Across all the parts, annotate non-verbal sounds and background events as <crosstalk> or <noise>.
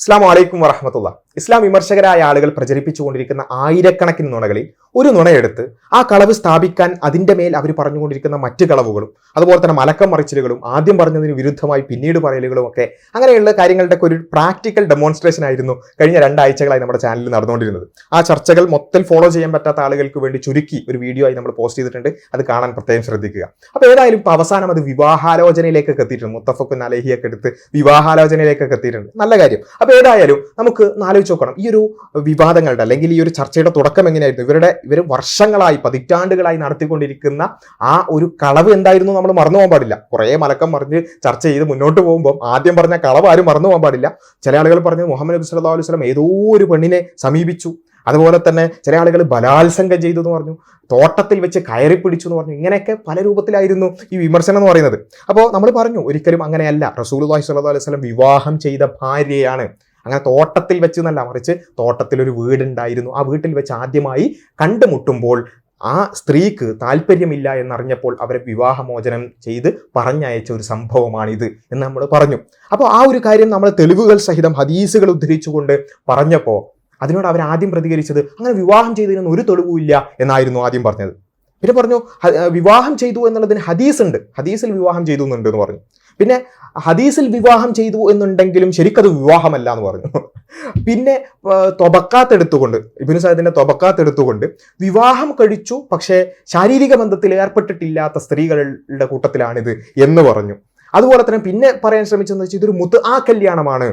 അസ്ലാം വലൈക്കും വറഹമത്തുള്ള ഇസ്ലാം വിമർശകരായ ആളുകൾ പ്രചരിപ്പിച്ചുകൊണ്ടിരിക്കുന്ന ആയിരക്കണക്കിന് നുണകളിൽ ഒരു നുണയെടുത്ത് ആ കളവ് സ്ഥാപിക്കാൻ അതിന്റെ മേൽ അവർ പറഞ്ഞുകൊണ്ടിരിക്കുന്ന മറ്റ് കളവുകളും അതുപോലെ തന്നെ മലക്കം മറിച്ചിലുകളും ആദ്യം പറഞ്ഞതിന് വിരുദ്ധമായി പിന്നീട് പറയലുകളും ഒക്കെ അങ്ങനെയുള്ള കാര്യങ്ങളുടെ ഒരു പ്രാക്ടിക്കൽ ഡെമോൺസ്ട്രേഷൻ ആയിരുന്നു കഴിഞ്ഞ രണ്ടാഴ്ചകളായി നമ്മുടെ ചാനലിൽ നടന്നുകൊണ്ടിരുന്നത്. ആ ചർച്ചകൾ മൊത്തം ഫോളോ ചെയ്യാൻ പറ്റാത്ത ആളുകൾക്ക് വേണ്ടി ചുരുക്കി ഒരു വീഡിയോ ആയി നമ്മൾ പോസ്റ്റ് ചെയ്തിട്ടുണ്ട്. അത് കാണാൻ പ്രത്യേകം ശ്രദ്ധിക്കുക. അപ്പോൾ ഏതായാലും ഇപ്പോൾ അവസാനം അത് വിവാഹാലോചനയിലേക്കൊക്കെ എത്തിയിട്ടുണ്ട്. മുത്തഫക്കുൻ അലഹിയൊക്കെ എടുത്ത് വിവാഹാലോചനയിലേക്കൊക്കെ എത്തിയിട്ടുണ്ട്. നല്ല കാര്യം. അപ്പോൾ ഏതായാലും നമുക്ക് ആലോചിച്ച് നോക്കണം. ഈ ഒരു വിവാദങ്ങളുടെ അല്ലെങ്കിൽ ഈ ഒരു ചർച്ചയുടെ തുടക്കം എങ്ങനെയായിരുന്നു? ഇവരുടെ ഇവർ വർഷങ്ങളായി പതിറ്റാണ്ടുകളായി നടത്തിക്കൊണ്ടിരിക്കുന്ന ആ ഒരു കളവ് എന്തായിരുന്നു നമ്മൾ മറന്നു പോകാൻ പാടില്ല. കുറേ മലക്കം മറിഞ്ഞ് ചർച്ച ചെയ്ത് മുന്നോട്ട് പോകുമ്പോൾ ആദ്യം പറഞ്ഞ കളവ് ആരും മറന്നു പോകാൻ പാടില്ല. ചില ആളുകൾ പറഞ്ഞു മുഹമ്മദ് നബി സല്ലാ അലൈഹി വസല്ലം ഏതോ ഒരു പെണ്ണിനെ സമീപിച്ചു. അതുപോലെ തന്നെ ചില ആളുകൾ ബലാത്സംഗം ചെയ്തു എന്ന് പറഞ്ഞു തോട്ടത്തിൽ വെച്ച് കയറി പിടിച്ചു എന്ന് പറഞ്ഞു. ഇങ്ങനെയൊക്കെ പല രൂപത്തിലായിരുന്നു ഈ വിമർശനം എന്ന് പറയുന്നത്. അപ്പോൾ നമ്മൾ പറഞ്ഞു ഒരിക്കലും അങ്ങനെയല്ല. റസൂൽ സല്ലല്ലാഹു അലൈഹി വസല്ലം വിവാഹം ചെയ്ത ഭാര്യയാണ് അങ്ങനെ തോട്ടത്തിൽ വെച്ച് എന്നല്ല മറിച്ച് തോട്ടത്തിൽ ഒരു വീടുണ്ടായിരുന്നു. ആ വീട്ടിൽ വെച്ച് ആദ്യമായി കണ്ടുമുട്ടുമ്പോൾ ആ സ്ത്രീക്ക് താല്പര്യമില്ല എന്നറിഞ്ഞപ്പോൾ അവരെ വിവാഹമോചനം ചെയ്ത് പറഞ്ഞയച്ച ഒരു സംഭവമാണിത് എന്ന് നമ്മൾ പറഞ്ഞു. അപ്പോൾ ആ ഒരു കാര്യം നമ്മൾ തെളിവുകൾ സഹിതം ഹദീസുകൾ ഉദ്ധരിച്ചുകൊണ്ട് പറഞ്ഞപ്പോൾ അതിനോട് അവർ ആദ്യം പ്രതികരിച്ചത് അങ്ങനെ വിവാഹം ചെയ്തതിനൊന്നും ഒരു തെളിവുമില്ല എന്നായിരുന്നു ആദ്യം പറഞ്ഞത്. പിന്നെ പറഞ്ഞു വിവാഹം ചെയ്തു എന്നുള്ളതിന് ഹദീസ് ഉണ്ട് ഹദീസിൽ വിവാഹം ചെയ്തു എന്നുണ്ട് എന്ന് പറഞ്ഞു. പിന്നെ ഹദീസിൽ വിവാഹം ചെയ്തു എന്നുണ്ടെങ്കിലും ശരിക്കത് വിവാഹമല്ല എന്ന് പറഞ്ഞു. പിന്നെ തൊബക്കാത്തെടുത്തുകൊണ്ട് ഇബിനു സയദിന്റെ തൊബക്കാത്തെടുത്തുകൊണ്ട് വിവാഹം കഴിച്ചു പക്ഷേ ശാരീരിക ബന്ധത്തിൽ ഏർപ്പെട്ടിട്ടില്ലാത്ത സ്ത്രീകളുടെ കൂട്ടത്തിലാണിത് എന്ന് പറഞ്ഞു. അതുപോലെ തന്നെ പിന്നെ പറയാൻ ശ്രമിച്ചതെന്ന് വെച്ചാൽ ഇതൊരു മുത്ത് ആ കല്യാണമാണ്.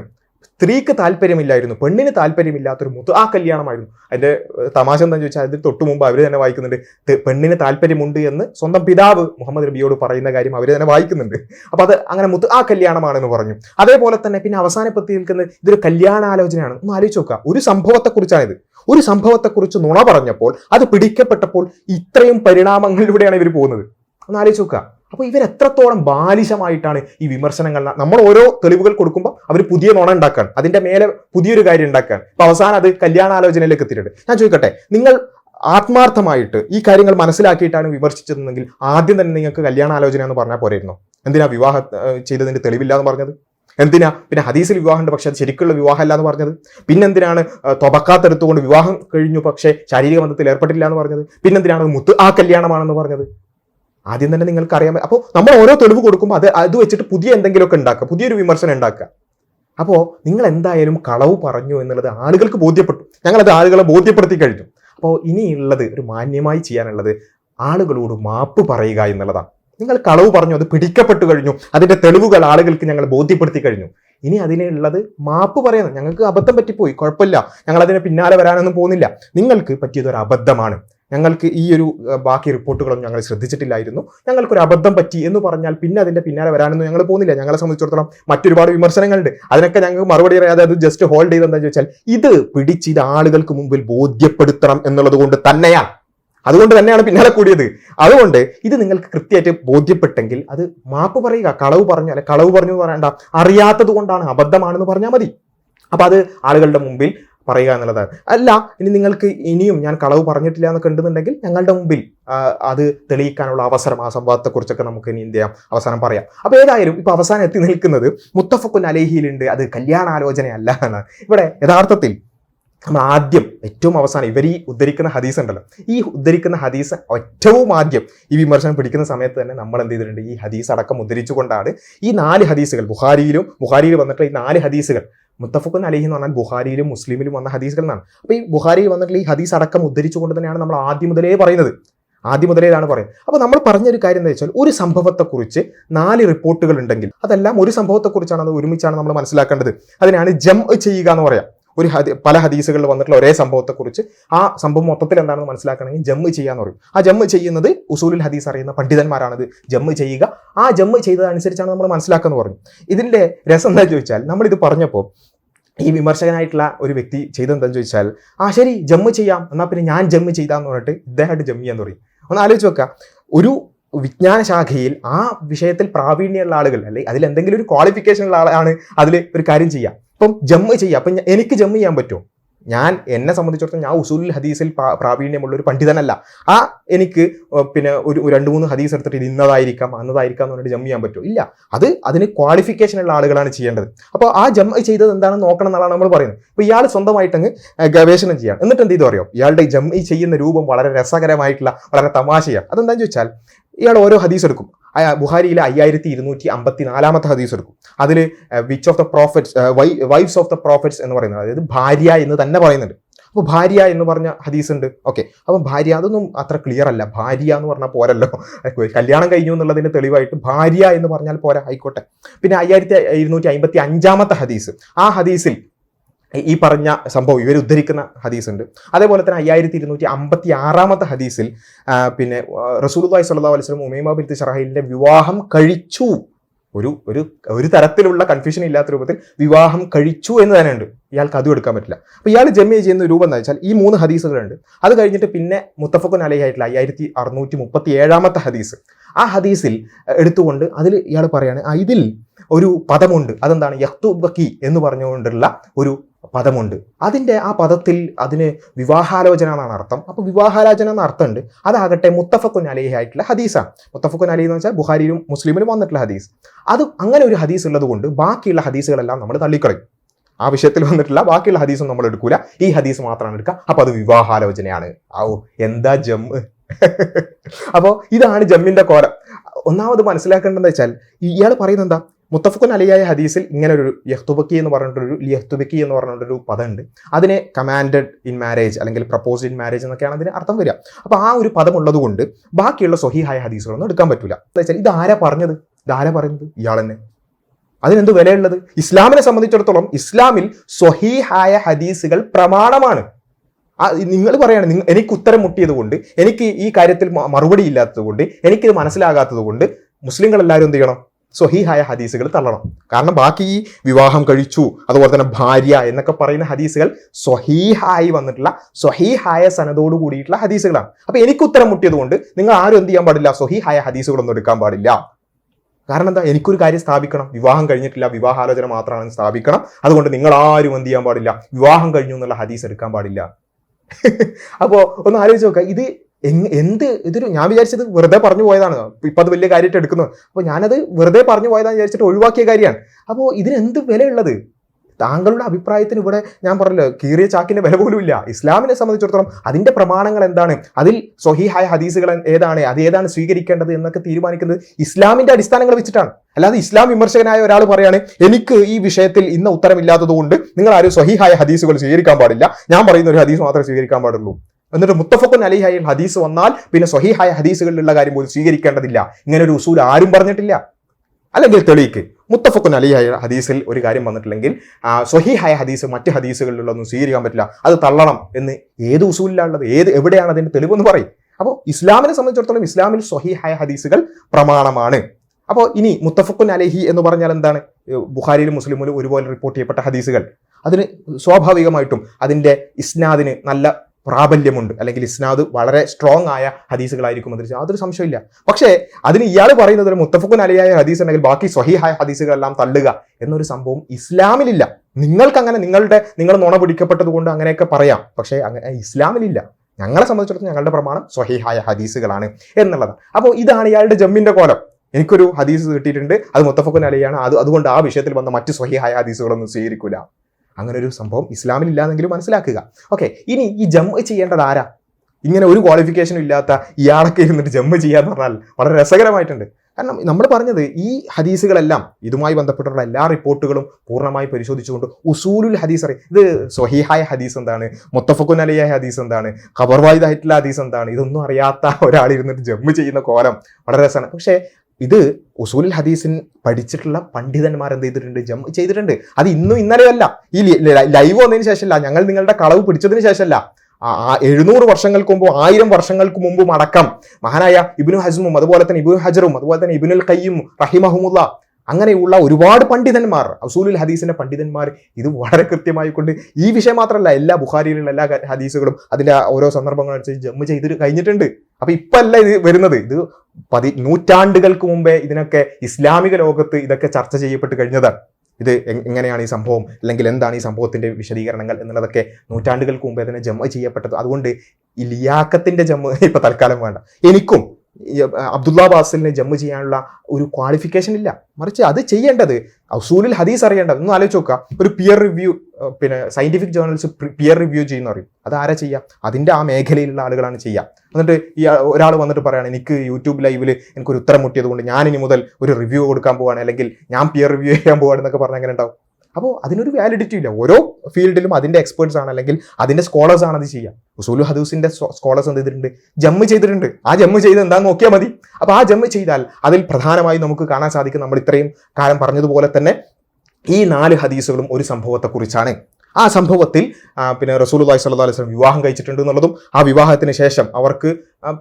സ്ത്രീക്ക് താല്പര്യമില്ലായിരുന്നു പെണ്ണിന് താല്പര്യമില്ലാത്തൊരു മുത്ത് ആ കല്യാണമായിരുന്നു. അതിന്റെ തമാശ എന്താണെന്ന് ചോദിച്ചാൽ അതിന് തൊട്ട് മുമ്പ് അവർ തന്നെ വായിക്കുന്നുണ്ട് പെണ്ണിന് താല്പര്യമുണ്ട് എന്ന് സ്വന്തം പിതാവ് മുഹമ്മദ് നബിയോട് പറയുന്ന കാര്യം അവർ തന്നെ വായിക്കുന്നുണ്ട്. അപ്പൊ അത് അങ്ങനെ മുത്ത് ആ കല്യാണമാണെന്ന് പറഞ്ഞു. അതേപോലെ തന്നെ പിന്നെ അവസാനപ്പെത്തി നിൽക്കുന്നത് ഇതൊരു കല്യാണാലോചനയാണ്. ഒന്ന് ആലോചിച്ച് നോക്കുക. ഒരു സംഭവത്തെക്കുറിച്ചാണിത്. ഒരു സംഭവത്തെക്കുറിച്ച് നുണ പറഞ്ഞപ്പോൾ അത് പിടിക്കപ്പെട്ടപ്പോൾ ഇത്രയും പരിണാമങ്ങളിലൂടെയാണ് ഇവർ പോകുന്നത്. ഒന്ന് ആലോചിച്ച് നോക്കുക. അപ്പോൾ ഇവർ എത്രത്തോളം ബാലിശമായിട്ടാണ് ഈ വിമർശനങ്ങൾ നമ്മൾ ഓരോ തെളിവുകൾ കൊടുക്കുമ്പോൾ അവർ പുതിയ നുണ ഉണ്ടാക്കാൻ അതിന്റെ മേലെ പുതിയൊരു കാര്യം ഉണ്ടാക്കാൻ. അപ്പൊ അവസാനം അത് കല്യാണാലോചനയിലേക്ക് എത്തിയിട്ടുണ്ട്. ഞാൻ ചോദിക്കട്ടെ നിങ്ങൾ ആത്മാർത്ഥമായിട്ട് ഈ കാര്യങ്ങൾ മനസ്സിലാക്കിയിട്ടാണ് വിമർശിച്ചതെങ്കിൽ ആദ്യം തന്നെ നിങ്ങൾക്ക് കല്യാണാലോചന എന്ന് പറഞ്ഞാൽ പോരായിരുന്നോ എന്തിനാ വിവാഹം ചെയ്തതിന്റെ തെളിവില്ല എന്ന് പറഞ്ഞത്? എന്തിനാ? പിന്നെ ഹദീസിൽ വിവാഹമുണ്ട് പക്ഷെ അത് ശരിക്കുള്ള വിവാഹമല്ല എന്ന് പറഞ്ഞത്? പിന്നെന്തിനാണ് തൊബക്കാത്തെടുത്തുകൊണ്ട് വിവാഹം കഴിഞ്ഞു പക്ഷേ ശാരീരിക ബന്ധത്തിൽ ഏർപ്പെട്ടില്ല എന്ന് പറഞ്ഞത്? പിന്നെന്തിനാണ് മുത്ത് ആ കല്യാണമാണെന്ന് പറഞ്ഞത്? ആദ്യം തന്നെ നിങ്ങൾക്ക് അറിയാൻ അപ്പോൾ നമ്മൾ ഓരോ തെളിവ് കൊടുക്കുമ്പോൾ അത് അത് വെച്ചിട്ട് പുതിയ എന്തെങ്കിലുമൊക്കെ ഉണ്ടാക്കുക പുതിയൊരു വിമർശനം ഉണ്ടാക്കുക. അപ്പോൾ നിങ്ങൾ എന്തായാലും കളവ് പറഞ്ഞു എന്നുള്ളത് ആളുകൾക്ക് ബോധ്യപ്പെട്ടു. ഞങ്ങളത് ആളുകളെ ബോധ്യപ്പെടുത്തി കഴിഞ്ഞു. അപ്പോൾ ഇനിയുള്ളത് ഒരു മാന്യമായി ചെയ്യാനുള്ളത് ആളുകളോട് മാപ്പ് പറയുക എന്നുള്ളതാണ്. നിങ്ങൾ കളവ് പറഞ്ഞു അത് പിടിക്കപ്പെട്ടു കഴിഞ്ഞു. അതിന്റെ തെളിവുകൾ ആളുകൾക്ക് ഞങ്ങൾ ബോധ്യപ്പെടുത്തി കഴിഞ്ഞു. ഇനി അതിനുള്ളത് മാപ്പ് പറയുന്നത് ഞങ്ങൾക്ക് അബദ്ധം പറ്റിപ്പോയി കുഴപ്പമില്ല. ഞങ്ങൾ പിന്നാലെ വരാനൊന്നും പോകുന്നില്ല. നിങ്ങൾക്ക് പറ്റിയതൊരു അബദ്ധമാണ്. ഞങ്ങൾക്ക് ഈ ഒരു ബാക്കി റിപ്പോർട്ടുകളൊന്നും ഞങ്ങൾ ശ്രദ്ധിച്ചിട്ടില്ലായിരുന്നു. ഞങ്ങൾക്കൊരു അബദ്ധം പറ്റി എന്ന് പറഞ്ഞാൽ പിന്നെ അതിന്റെ പിന്നാലെ വരാനൊന്നും ഞങ്ങൾ പോകുന്നില്ല. ഞങ്ങളെ സംബന്ധിച്ചിടത്തോളം മറ്റൊരുപാട് വിമർശനങ്ങളുണ്ട്. അതിനൊക്കെ ഞങ്ങൾക്ക് മറുപടി അറിയാതെ അത് ജസ്റ്റ് ഹോൾഡ് ചെയ്തെന്താണെന്ന് ചോദിച്ചാൽ ഇത് പിടിച്ച് ഇത് ആളുകൾക്ക് മുമ്പിൽ ബോധ്യപ്പെടുത്തണം എന്നുള്ളത് കൊണ്ട് തന്നെയാണ്. അതുകൊണ്ട് തന്നെയാണ് പിന്നാലെ കൂടിയത്. അതുകൊണ്ട് ഇത് നിങ്ങൾക്ക് കൃത്യമായിട്ട് ബോധ്യപ്പെട്ടെങ്കിൽ അത് മാപ്പ് പറയുക. കളവ് പറഞ്ഞു. അല്ലെ കളവ് പറഞ്ഞു പറയണ്ട. അറിയാത്തത് കൊണ്ടാണ് അബദ്ധമാണെന്ന് പറഞ്ഞാൽ മതി. അപ്പം അത് ആളുകളുടെ മുമ്പിൽ പറയുക എന്നുള്ളതാണ്. അല്ല ഇനി നിങ്ങൾക്ക് ഇനിയും ഞാൻ കളവ് പറഞ്ഞിട്ടില്ല എന്നൊക്കെ ഉണ്ടെന്നുണ്ടെങ്കിൽ ഞങ്ങളുടെ മുമ്പിൽ അത് തെളിയിക്കാനുള്ള അവസരം ആ സംഭവത്തെക്കുറിച്ചൊക്കെ നമുക്ക് ഇനി എന്ത് ചെയ്യാം? അവസാനം പറയാം. അപ്പോൾ ഏതായാലും ഇപ്പോൾ അവസാനം എത്തി നിൽക്കുന്നത് മുത്തഫക്കുൻ അലേഹിയിലുണ്ട്. അത് കല്യാണാലോചനയല്ല എന്നാണ്. ഇവിടെ യഥാർത്ഥത്തിൽ നമ്മൾ ആദ്യം ഏറ്റവും അവസാനം ഇവർ ഈ ഉദ്ധരിക്കുന്ന ഹദീസ് ഉണ്ടല്ലോ. ഈ ഉദ്ധരിക്കുന്ന ഹദീസ് ഏറ്റവും ആദ്യം ഈ വിമർശനം പിടിക്കുന്ന സമയത്ത് തന്നെ നമ്മൾ എന്ത് ചെയ്തിട്ടുണ്ട്? ഈ ഹദീസ് അടക്കം ഉദ്ധരിച്ചുകൊണ്ടാണ് ഈ നാല് ഹദീസുകൾ ബുഹാരിയിലും ബുഹാരിയിൽ വന്നിട്ടുള്ള ഈ നാല് ഹദീസുകൾ മുത്തഫക്കുൻ അലിഹി എന്ന് പറഞ്ഞാൽ ബുഹാരിയിലും മുസ്ലിമിലും വന്ന ഹദീസുകൾ എന്നാണ് അപ്പോൾ ഈ ബുഹാരിയിൽ വന്നിട്ടുള്ള ഈ ഹദീസ് അടക്കം ഉദ്ധരിച്ചുകൊണ്ട് തന്നെയാണ് നമ്മൾ ആദ്യം മുതലേ പറയുന്നത്. ആദ്യം മുതലേ ഇതാണ് പറയുന്നത്. അപ്പോൾ നമ്മൾ പറഞ്ഞൊരു കാര്യം എന്താ വെച്ചാൽ ഒരു സംഭവത്തെക്കുറിച്ച് നാല് റിപ്പോർട്ടുകൾ ഉണ്ടെങ്കിൽ അതെല്ലാം ഒരു സംഭവത്തെക്കുറിച്ചാണ് അത് ഒരുമിച്ചാണ് നമ്മൾ മനസ്സിലാക്കേണ്ടത്. അതിനാണ് ജം ചെയ്യുക എന്ന് പറയാം. ഒരു ഹദി പല ഹദീസുകളിൽ വന്നിട്ടുള്ള ഒരേ സംഭവത്തെക്കുറിച്ച് ആ സംഭവം മൊത്തത്തിൽ എന്താണെന്ന് മനസ്സിലാക്കണമെങ്കിൽ ജമ്മ് ചെയ്യാന്ന് പറയും. ആ ജമ്മ് ചെയ്യുന്നത് ഉസൂലുൽ ഹദീസ് അറിയുന്ന പണ്ഡിതന്മാരാണത്. ജമ്മ് ചെയ്യുക. ആ ജമ്മ് ചെയ്തതനുസരിച്ചാണ് നമ്മൾ മനസ്സിലാക്കുന്നത് പറഞ്ഞു ഇതിന്റെ രസം എന്താ ചോദിച്ചാൽ നമ്മളിത് പറഞ്ഞപ്പോൾ ഈ വിമർശകനായിട്ടുള്ള ഒരു വ്യക്തി ചെയ്തെന്താന്ന് ചോദിച്ചാൽ ആ ശരി ജമ്മ് ചെയ്യാം. എന്നാൽ പിന്നെ ഞാൻ ജമ്മ് ചെയ്താന്ന് പറഞ്ഞിട്ട് ഇദ്ദേഹമായിട്ട് ജമ്മ് ചെയ്യാന്ന് പറയും. ഒന്ന് ആലോചിച്ച് നോക്കുക. ഒരു വിജ്ഞാന ശാഖയിൽ ആ വിഷയത്തിൽ പ്രാവീണ്യമുള്ള ആളുകൾ അല്ലെങ്കിൽ അതിൽ എന്തെങ്കിലും ഒരു ക്വാളിഫിക്കേഷൻ ഉള്ള ആളാണ് അതിൽ ഒരു കാര്യം ചെയ്യുക. അപ്പം ജമ്മ് ചെയ്യുക. അപ്പം എനിക്ക് ജമ്മ് ചെയ്യാൻ പറ്റുമോ? ഞാൻ എന്നെ സംബന്ധിച്ചിടത്തോളം ഞാൻ ഉസൂലുൽ ഹദീസിൽ പ്രാവീണ്യമുള്ള ഒരു പണ്ഡിതനല്ല. ആ എനിക്ക് പിന്നെ ഒരു രണ്ട് മൂന്ന് ഹദീസ് എടുത്തിട്ട് ഇത് ഇന്നതായിരിക്കാം അന്നതായിരിക്കാം എന്ന് പറഞ്ഞിട്ട് ജം ചെയ്യാൻ പറ്റുമോ? ഇല്ല. അത് അതിന് ക്വാളിഫിക്കേഷൻ ഉള്ള ആളുകളാണ് ചെയ്യേണ്ടത്. അപ്പോൾ ആ ജം ചെയ്തത് എന്താണെന്ന് നോക്കണം എന്നുള്ളതാണ് നമ്മൾ പറയുന്നത്. അപ്പോൾ ഇയാൾ സ്വന്തമായിട്ട് അങ്ങ് ഗവേഷണം ചെയ്യാം. എന്നിട്ട് എന്ത് ചെയ്തു അറിയോ? ഇയാളുടെ ജം ചെയ്യുന്ന രൂപം വളരെ രസകരമായിട്ടുള്ള വളരെ തമാശയാണ്. അതെന്താണെന്ന് ചോദിച്ചാൽ ഇയാൾ ഓരോ ഹദീസ് എടുക്കും. ബുഹാരിയിലെ അയ്യായിരത്തി ഇരുന്നൂറ്റി അമ്പത്തി നാലാമത്തെ ഹദീസ് എടുക്കും അതിൽ വിച്ച് ഓഫ് ദ പ്രോഫിറ്റ്സ് വൈ വൈഫ്സ് ഓഫ് ദ പ്രോഫിറ്റ്സ് എന്ന് പറയുന്നത്. അതായത് ഭാര്യ എന്ന് തന്നെ പറയുന്നുണ്ട്. അപ്പോൾ ഭാര്യ എന്ന് പറഞ്ഞ ഹദീസ് ഉണ്ട്. ഓക്കെ. അപ്പം ഭാര്യ അതൊന്നും അത്ര ക്ലിയർ അല്ല. ഭാര്യ എന്ന് പറഞ്ഞാൽ പോരല്ലോ. കല്യാണം കഴിഞ്ഞു എന്നുള്ളതിന് തെളിവായിട്ട് ഭാര്യ എന്ന് പറഞ്ഞാൽ പോരാ ആയിക്കോട്ടെ. പിന്നെ അയ്യായിരത്തി ഇരുന്നൂറ്റി അമ്പത്തി അഞ്ചാമത്തെ ഹദീസ്. ആ ഹദീസിൽ ഈ പറഞ്ഞ സംഭവം ഇവർ ഉദ്ധരിക്കുന്ന ഹദീസ് ഉണ്ട് അതേപോലെ തന്നെ അയ്യായിരത്തി ഇരുന്നൂറ്റി അമ്പത്തി ആറാമത്തെ ഹദീസിൽ പിന്നെ സ്വല്ലല്ലാഹു അലൈഹി വസല്ലം ഉമൈമ ബിൻ ഷറഹയിലിന്റെ വിവാഹം കഴിച്ചു. ഒരു ഒരു ഒരു തരത്തിലുള്ള കൺഫ്യൂഷൻ ഇല്ലാത്ത രൂപത്തിൽ വിവാഹം കഴിച്ചു എന്ന് തന്നെ ഉണ്ട്. ഇയാൾക്ക് അതും എടുക്കാൻ പറ്റില്ല. അപ്പോൾ ഇയാൾ ജമ്യ ചെയ്യുന്ന രൂപം എന്ന് വെച്ചാൽ ഈ മൂന്ന് ഹദീസുകളുണ്ട്. അത് കഴിഞ്ഞിട്ട് പിന്നെ മുത്തഫക്കുൻ അലഹിയായിട്ടുള്ള അയ്യായിരത്തി അറുന്നൂറ്റി മുപ്പത്തി ഏഴാമത്തെ ഹദീസ്. ആ ഹദീസിൽ എടുത്തുകൊണ്ട് അതിൽ ഇയാൾ പറയാണ് "ആ, ഇതിൽ ഒരു പദമുണ്ട്. അതെന്താണ്? യഹ്തുബക്കി എന്ന് പറഞ്ഞുകൊണ്ടുള്ള ഒരു പദമുണ്ട്. അതിന്റെ ആ പദത്തിൽ അതിന് വിവാഹാലോചന എന്നാണ് അർത്ഥം. അപ്പോൾ വിവാഹാലോചന എന്ന അർത്ഥമുണ്ട്. അതാകട്ടെ മുത്തഫക്കുൻ അലി ആയിട്ടുള്ള ഹദീസാണ്. മുത്തഫക്കുൻ അലി എന്ന് വെച്ചാൽ ബുഹാരിയിലും മുസ്ലിമിലും വന്നിട്ടുള്ള ഹദീസ്. അത് അങ്ങനെ ഒരു ഹദീസ് ഉള്ളത് കൊണ്ട് ബാക്കിയുള്ള ഹദീസുകളെല്ലാം നമ്മൾ തള്ളിക്കളയും. ആ വിഷയത്തിൽ വന്നിട്ടില്ല ബാക്കിയുള്ള ഹദീസും നമ്മൾ എടുക്കൂല. ഈ ഹദീസ് മാത്രമാണ് എടുക്കുക. അപ്പോൾ അത് വിവാഹാലോചനയാണ്. ആ എന്താ ജമ്മ് അപ്പോൾ ഇതാണ് ജമ്മിന്റെ കോലം. ഒന്നാമത് മനസ്സിലാക്കേണ്ടതെന്ന് വെച്ചാൽ ഇയാൾ പറയുന്നത് എന്താ? മുത്തഫക്കുൻ അലിയായ ഹദീസിൽ ഇങ്ങനെ ഒരു യഹ്തുബക്കി എന്ന് പറഞ്ഞിട്ടൊരു യഹ്തുബക്കി എന്ന് പറഞ്ഞിട്ടൊരു പദമുണ്ട്. അതിനെ കമാൻഡഡ് ഇൻ മാരേജ് അല്ലെങ്കിൽ പ്രപ്പോസ്ഡ് ഇൻ മാരേജ് എന്നൊക്കെയാണ് അതിന് അർത്ഥം വരിക. അപ്പോൾ ആ ഒരു പദം ഉള്ളതുകൊണ്ട് ബാക്കിയുള്ള സ്വഹീഹായ ഹദീസുകളൊന്നും എടുക്കാൻ പറ്റില്ല വെച്ചാൽ ഇത് ആരാ പറഞ്ഞത്? ഇതാരാ പറയുന്നത്? ഇയാൾ തന്നെ. അതിനെന്ത് വിലയുള്ളത്? ഇസ്ലാമിനെ സംബന്ധിച്ചിടത്തോളം ഇസ്ലാമിൽ സ്വഹീഹായ ഹദീസുകൾ പ്രമാണമാണ്. നിങ്ങൾ പറയാണ് എനിക്ക് ഉത്തരം മുട്ടിയത് കൊണ്ട് എനിക്ക് ഈ കാര്യത്തിൽ മറുപടി ഇല്ലാത്തത് കൊണ്ട് എനിക്കിത് മനസ്സിലാകാത്തത് കൊണ്ട് മുസ്ലിങ്ങൾ എല്ലാവരും എന്ത് ചെയ്യണം? സ്വഹീഹായ ഹദീസുകൾ തള്ളണം. കാരണം ബാക്കി ഈ വിവാഹം കഴിച്ചു അതുപോലെ തന്നെ ഭാര്യ എന്നൊക്കെ പറയുന്ന ഹദീസുകൾ സ്വഹീഹായി വന്നിട്ടുള്ള സ്വഹീഹായ സനതോട് കൂടിയിട്ടുള്ള ഹദീസുകളാണ്. അപ്പൊ എനിക്ക് ഉത്തരം മുട്ടിയത് കൊണ്ട് നിങ്ങൾ ആരും എന്ത് ചെയ്യാൻ പാടില്ല സ്വഹീഹായ ഹദീസുകളൊന്നും എടുക്കാൻ പാടില്ല. കാരണം എന്താ? എനിക്കൊരു കാര്യം സ്ഥാപിക്കണം. വിവാഹം കഴിഞ്ഞിട്ടില്ല വിവാഹാലോചന മാത്രമാണ് സ്ഥാപിക്കണം. അതുകൊണ്ട് നിങ്ങൾ ആരും എന്ത് ചെയ്യാൻ പാടില്ല വിവാഹം കഴിഞ്ഞു എന്നുള്ള ഹദീസ് എടുക്കാൻ പാടില്ല. <laughs> അപ്പോൾ ഒന്ന് ആലോചിച്ച് നോക്കുക ഇത് എന്ത് ഇതൊരു ഞാൻ വിചാരിച്ചത് വെറുതെ പറഞ്ഞു പോയതാണ്. ഇപ്പം അത് വലിയ കാര്യമായിട്ട് എടുക്കുന്നത് അപ്പോൾ ഞാനത് വെറുതെ പറഞ്ഞു പോയതാണെന്ന് വിചാരിച്ചിട്ട് ഒഴിവാക്കിയ കാര്യമാണ്. അപ്പോൾ ഇതിന് എന്ത് വിലയുള്ളത്? താങ്കളുടെ അഭിപ്രായത്തിന് ഇവിടെ ഞാൻ പറഞ്ഞല്ലോ കീറിയ ചാക്കിന്റെ വില പോലും ഇല്ല. ഇസ്ലാമിനെ സംബന്ധിച്ചിടത്തോളം അതിന്റെ പ്രമാണങ്ങൾ എന്താണ്? അതിൽ സ്വഹീഹായ ഹദീസുകൾ ഏതാണ്? അത് ഏതാണ് സ്വീകരിക്കേണ്ടത് എന്നൊക്കെ തീരുമാനിക്കുന്നത് ഇസ്ലാമിന്റെ അടിസ്ഥാനങ്ങൾ വെച്ചിട്ടാണ്. അല്ലാതെ ഇസ്ലാം വിമർശകനായ ഒരാൾ പറയാണ് എനിക്ക് ഈ വിഷയത്തിൽ ഇന്ന ഉത്തരമില്ലാത്തത് കൊണ്ട് നിങ്ങൾ ആരും സ്വഹീഹായ ഹദീസുകൾ സ്വീകരിക്കാൻ പാടില്ല. ഞാൻ പറയുന്ന ഒരു ഹദീസ് മാത്രമേ സ്വീകരിക്കാൻ പാടുള്ളൂ. എന്നിട്ട് മുത്തഫക്കുൻ അലിഹായ ഹദീസ് വന്നാൽ പിന്നെ സ്വഹീഹായ ഹദീസുകളിലുള്ള കാര്യം പോലും സ്വീകരിക്കേണ്ടതില്ല. ഇങ്ങനെ ഒരു ഉസൂൽ ആരും പറഞ്ഞിട്ടില്ല. അല്ലെങ്കിൽ തെളിയിക്ക്. മുത്തഫക്കുൻ അലിഹായ ഹദീസിൽ ഒരു കാര്യം വന്നിട്ടില്ലെങ്കിൽ സ്വഹീഹായ ഹദീസ് മറ്റ് ഹദീസുകളിലുള്ളതൊന്നും സ്വീകരിക്കാൻ പറ്റില്ല. അത് തള്ളണം എന്ന് ഏത് ഉസൂലിലാണുള്ളത്? ഏത് എവിടെയാണ് അതിന്റെ തെളിവെന്ന് പറയും. അപ്പോൾ ഇസ്ലാമിനെ സംബന്ധിച്ചിടത്തോളം ഇസ്ലാമിൽ സ്വഹീഹായ ഹദീസുകൾ പ്രമാണമാണ്. അപ്പോൾ ഇനി മുത്തഫക്കുൻ അലഹി എന്ന് പറഞ്ഞാൽ എന്താണ്? ബുഖാരിയിലും മുസ്ലിമിലും ഒരുപോലെ റിപ്പോർട്ട് ചെയ്യപ്പെട്ട ഹദീസുകൾ. അതിന് സ്വാഭാവികമായിട്ടും അതിന്റെ ഇസ്നാദിന് നല്ല പ്രാബല്യമുണ്ട്. അല്ലെങ്കിൽ ഇസ്നാദ് വളരെ സ്ട്രോങ് ആയ ഹദീസുകളായിരിക്കും അതിൽ. യാതൊരു സംശയമില്ല പക്ഷേ അതിന് ഇയാൾ പറയുന്നത് ഒരു മുത്തഫക്കുൻ അലിയായ ഹദീസ് ഉണ്ടെങ്കിൽ ബാക്കി സ്വഹീഹായ ഹദീസുകളെല്ലാം തള്ളുക എന്നൊരു സംഭവം ഇസ്ലാമിലില്ല. നിങ്ങൾക്ക് അങ്ങനെ നിങ്ങളുടെ നിങ്ങൾ നുണ പിടിക്കപ്പെട്ടത് കൊണ്ട് അങ്ങനെയൊക്കെ പറയാം. പക്ഷേ അങ്ങനെ ഇസ്ലാമിലില്ല. ഞങ്ങളെ സംബന്ധിച്ചിടത്തോളം ഞങ്ങളുടെ പ്രമാണം സ്വഹീഹായ ഹദീസുകളാണ് എന്നുള്ളത്. അപ്പോൾ ഇതാണ് ഇയാളുടെ ജമ്മിന്റെ കോലം. എനിക്കൊരു ഹദീസ് കിട്ടിയിട്ടുണ്ട്. അത് മുത്തഫക്കുൻ അലിയാണ്. അത് അതുകൊണ്ട് ആ വിഷയത്തിൽ വന്ന മറ്റ് സ്വഹീഹായ ഹദീസുകളൊന്നും സ്വീകരിക്കൂല. അങ്ങനെ ഒരു സംഭവം ഇസ്ലാമിൽ ഇല്ലാന്നെങ്കിലും മനസ്സിലാക്കുക. ഓക്കെ ഇനി ഈ ജമ്മ് ചെയ്യേണ്ടത് ആരാ? ഇങ്ങനെ ഒരു ക്വാളിഫിക്കേഷനും ഇല്ലാത്ത ഇയാളൊക്കെ ഇരുന്നിട്ട് ജമ്മ് ചെയ്യാന്ന് പറഞ്ഞാൽ വളരെ രസകരമായിട്ടുണ്ട്. കാരണം നമ്മൾ പറഞ്ഞത് ഈ ഹദീസുകളെല്ലാം ഇതുമായി ബന്ധപ്പെട്ടുള്ള എല്ലാ റിപ്പോർട്ടുകളും പൂർണമായി പരിശോധിച്ചുകൊണ്ട് ഉസൂലുൽ ഹദീസ് അറി ഇത് സ്വഹീഹായ ഹദീസ് എന്താണ്? മുത്തഫക്കുൻ അലിയായ ഹദീസ് എന്താണ്? ഖബർവായിദായിട്ടുള്ള ഹദീസ് എന്താണ്? ഇതൊന്നും അറിയാത്ത ഒരാൾ ഇരുന്നിട്ട് ജമ്മ് ചെയ്യുന്ന കോലം വളരെ രസമാണ്. പക്ഷേ ഇത് ഉസൂലുൽ ഹദീസിൻ പഠിച്ചിട്ടുള്ള പണ്ഡിതന്മാർ എന്ത് ചെയ്തിട്ടുണ്ട്? ജം ചെയ്തിട്ടുണ്ട്. അത് ഇന്നും ഇന്നലെയല്ല ഈ ലൈവ് വന്നതിന് ശേഷമല്ല. ഞങ്ങൾ നിങ്ങളുടെ കളവ് പിടിച്ചതിന് ശേഷമല്ല. എഴുന്നൂറ് വർഷങ്ങൾക്ക് മുമ്പ് ആയിരം വർഷങ്ങൾക്ക് മുമ്പും അടക്കം മഹാനായ ഇബിനു ഹസ്മും അതുപോലെ തന്നെ ഇബിനു ഹജറും അതുപോലെ തന്നെ ഇബിനുൽ കയ്യും റഹിമഹമുല്ല അങ്ങനെയുള്ള ഒരുപാട് പണ്ഡിതന്മാർ അസൂലുൽ ഹദീസിന്റെ പണ്ഡിതന്മാർ ഇത് വളരെ കൃത്യമായി കൊണ്ട് ഈ വിഷയം മാത്രമല്ല എല്ലാ ബുഹാരിയിലുള്ള എല്ലാ ഹദീസുകളും അതിന്റെ ഓരോ സന്ദർഭങ്ങളും അനുസരിച്ച് ജമ്മ് ചെയ്ത് കഴിഞ്ഞിട്ടുണ്ട്. അപ്പൊ ഇപ്പൊ അല്ല ഇത് വരുന്നത്. ഇത് പതി നൂറ്റാണ്ടുകൾക്ക് മുമ്പേ ഇതിനൊക്കെ ഇസ്ലാമിക ലോകത്ത് ഇതൊക്കെ ചർച്ച ചെയ്യപ്പെട്ട് കഴിഞ്ഞതാണ്. ഇത് എങ്ങനെയാണ് ഈ സംഭവം? അല്ലെങ്കിൽ എന്താണ് ഈ സംഭവത്തിന്റെ വിശദീകരണങ്ങൾ എന്നുള്ളതൊക്കെ നൂറ്റാണ്ടുകൾക്ക് മുമ്പേ തന്നെ ജമ്മ ചെയ്യപ്പെട്ടത്. അതുകൊണ്ട് ഈ ജമ്മ ഇപ്പൊ തൽക്കാലം വേണ്ട. എനിക്കും അബ്ദുള്ള ബാസിലിനെ ജമ്മ് ചെയ്യാനുള്ള ഒരു ക്വാളിഫിക്കേഷൻ ഇല്ല. മറിച്ച് അത് ചെയ്യേണ്ടത് അസൂലിൽ ഹദീസ് അറിയേണ്ടത് ഒന്ന് ആലോചിച്ച് നോക്കുക. ഒരു പിയർ റിവ്യൂ പിന്നെ സയന്റിഫിക് ജേർണൽസ് പിയർ റിവ്യൂ ചെയ്യുന്ന പറയും. അത് ആരാ ചെയ്യുക അതിന്റെ ആ മേഖലയിലുള്ള ആളുകളാണ് ചെയ്യുക എന്നിട്ട് ഈ ഒരാൾ വന്നിട്ട് പറയുകയാണ് എനിക്ക് യൂട്യൂബ് ലൈവിൽ എനിക്കൊരു ഉത്തരം മുട്ടിയത് കൊണ്ട് ഞാൻ ഇനി മുതൽ ഒരു റിവ്യൂ കൊടുക്കാൻ പോവാണ് അല്ലെങ്കിൽ ഞാൻ പിയർ റിവ്യൂ ചെയ്യാൻ പോവാണെന്നൊക്കെ പറഞ്ഞാൽ എങ്ങനെ ഉണ്ടാവും? അപ്പോൾ അതിനൊരു വാലിഡിറ്റി ഇല്ല. ഓരോ ഫീൽഡിലും അതിന്റെ എക്സ്പേർട്സ് ആണ് അല്ലെങ്കിൽ അതിന്റെ സ്കോളേഴ്സ് ആണ് അത് ചെയ്യുക ഉസൂലു ഹദൂസിന്റെ സ്കോളേഴ്സ് എന്ത് ചെയ്തിട്ടുണ്ട്? ജമ്മ് ചെയ്തിട്ടുണ്ട്. ആ ജമ്മ് ചെയ്ത് എന്താന്ന് നോക്കിയാൽ മതി. അപ്പോൾ ആ ജമ്മ് ചെയ്താൽ അതിൽ പ്രധാനമായി നമുക്ക് കാണാൻ സാധിക്കും നമ്മൾ ഇത്രയും കാലം പറഞ്ഞതുപോലെ തന്നെ ഈ നാല് ഹദീസുകളും ഒരു സംഭവത്തെക്കുറിച്ചാണ്. ആ സംഭവത്തിൽ പിന്നെ റസൂൽ അള്ളഹി സ്വല്ലു അലൈഹി വിവാഹം കഴിച്ചിട്ടുണ്ട് എന്നുള്ളതും ആ വിവാഹത്തിന് ശേഷം അവർക്ക്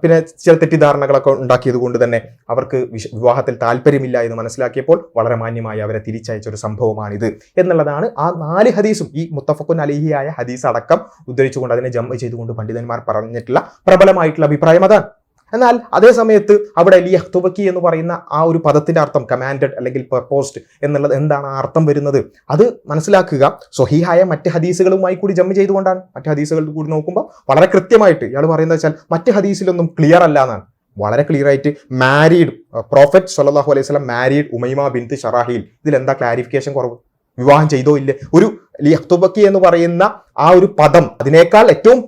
പിന്നെ ചില തെറ്റിദ്ധാരണകളൊക്കെ ഉണ്ടാക്കിയത് കൊണ്ട് തന്നെ അവർക്ക് വിവാഹത്തിൽ താല്പര്യമില്ല എന്ന് മനസ്സിലാക്കിയപ്പോൾ വളരെ മാന്യമായി അവരെ തിരിച്ചയച്ച ഒരു സംഭവമാണിത്. എന്നുള്ളതാണ് ആ നാല് ഹദീസും. ഈ മുത്തഫക്കുൻ അലിഹിയായ ഹദീസ് അടക്കം ഉദ്ധരിച്ചുകൊണ്ട് അതിനെ ജമ്പ് ചെയ്തുകൊണ്ട് പണ്ഡിതന്മാർ പറഞ്ഞിട്ടുള്ള പ്രബലമായിട്ടുള്ള അഭിപ്രായം അതാണ്. എന്നാൽ അതേ സമയത്ത് അവിടെ ലിയഹ് തുബക്കി എന്ന് പറയുന്ന ആ ഒരു പദത്തിന്റെ അർത്ഥം കമാൻഡഡ് അല്ലെങ്കിൽ പെർപ്പോസ്ഡ് എന്നുള്ളത് എന്താണ് അർത്ഥം വരുന്നത്? അത് മനസ്സിലാക്കുക. സ്വഹീഹായ മറ്റ് ഹദീസുകളുമായി കൂടി ജമ്മ് ചെയ്തുകൊണ്ടാണ്. മറ്റ് ഹദീസുകൾ കൂടി നോക്കുമ്പോൾ വളരെ കൃത്യമായിട്ട് ഇയാൾ പറയുന്നത് വെച്ചാൽ മറ്റ് ഹദീസിലൊന്നും ക്ലിയർ അല്ല എന്നാണ്. വളരെ ക്ലിയർ ആയിട്ട് മാരീഡ് പ്രോഫറ്റ് സല്ലാഹു അലൈഹി സ്വലം മാരീഡ് ഉമൈമ ബിൻത്ത് ഷറാഹിൽ. ഇതിൽ എന്താ ക്ലാരിഫിക്കേഷൻ കുറവ്? വിവാഹം ചെയ്തോ ഇല്ലേ? ഒരു ലി അഖ്തുബക്കി എന്ന് പറയുന്ന ആ ഒരു പദം അതിനേക്കാൾ ഏറ്റവും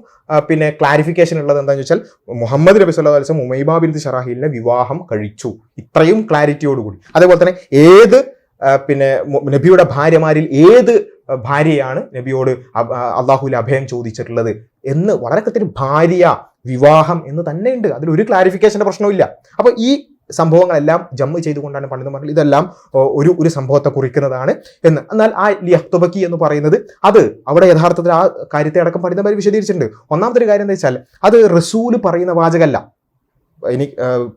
പിന്നെ ക്ലാരിഫിക്കേഷൻ ഉള്ളത് എന്താണെന്ന് വെച്ചാൽ മുഹമ്മദ് നബി സല്ലല്ലാഹു അലൈഹി വസല്ലം ഉമൈബ ബിൻത്ത് ഷറാഹിലിനെ വിവാഹം കഴിച്ചു. ഇത്രയും ക്ലാരിറ്റിയോടുകൂടി അതേപോലെ തന്നെ ഏത് പിന്നെ നബിയുടെ ഭാര്യമാരിൽ ഏത് ഭാര്യയാണ് നബിയോട് അള്ളാഹുവിൽ അഭയം ചോദിച്ചിട്ടുള്ളത് എന്ന് വളരെ കൃത്യം ഭാര്യ വിവാഹം എന്ന് തന്നെയുണ്ട്. അതിൽ ഒരു പ്രശ്നവും പ്രശ്നമില്ല അപ്പോൾ ഈ സംഭവങ്ങളെല്ലാം ജമ്മ് ചെയ്തുകൊണ്ടാണ് പണ്ഡിതന്മാർ ഇതെല്ലാം ഒരു ഒരു സംഭവത്തെ കുറിക്കുന്നതാണ് എന്ന്. എന്നാൽ ആ ലിയഹ്തുബക്കി എന്ന് പറയുന്നത് അത് അവിടെ യഥാർത്ഥത്തിൽ ആ കാര്യത്തെ അടക്കം പണ്ഡിതന്മാർ വിശദീകരിച്ചിട്ടുണ്ട്. ഒന്നാമത്തെ ഒരു കാര്യം എന്താ വെച്ചാൽ അത് റസൂൽ പറയുന്ന വാചകമല്ല ഇനി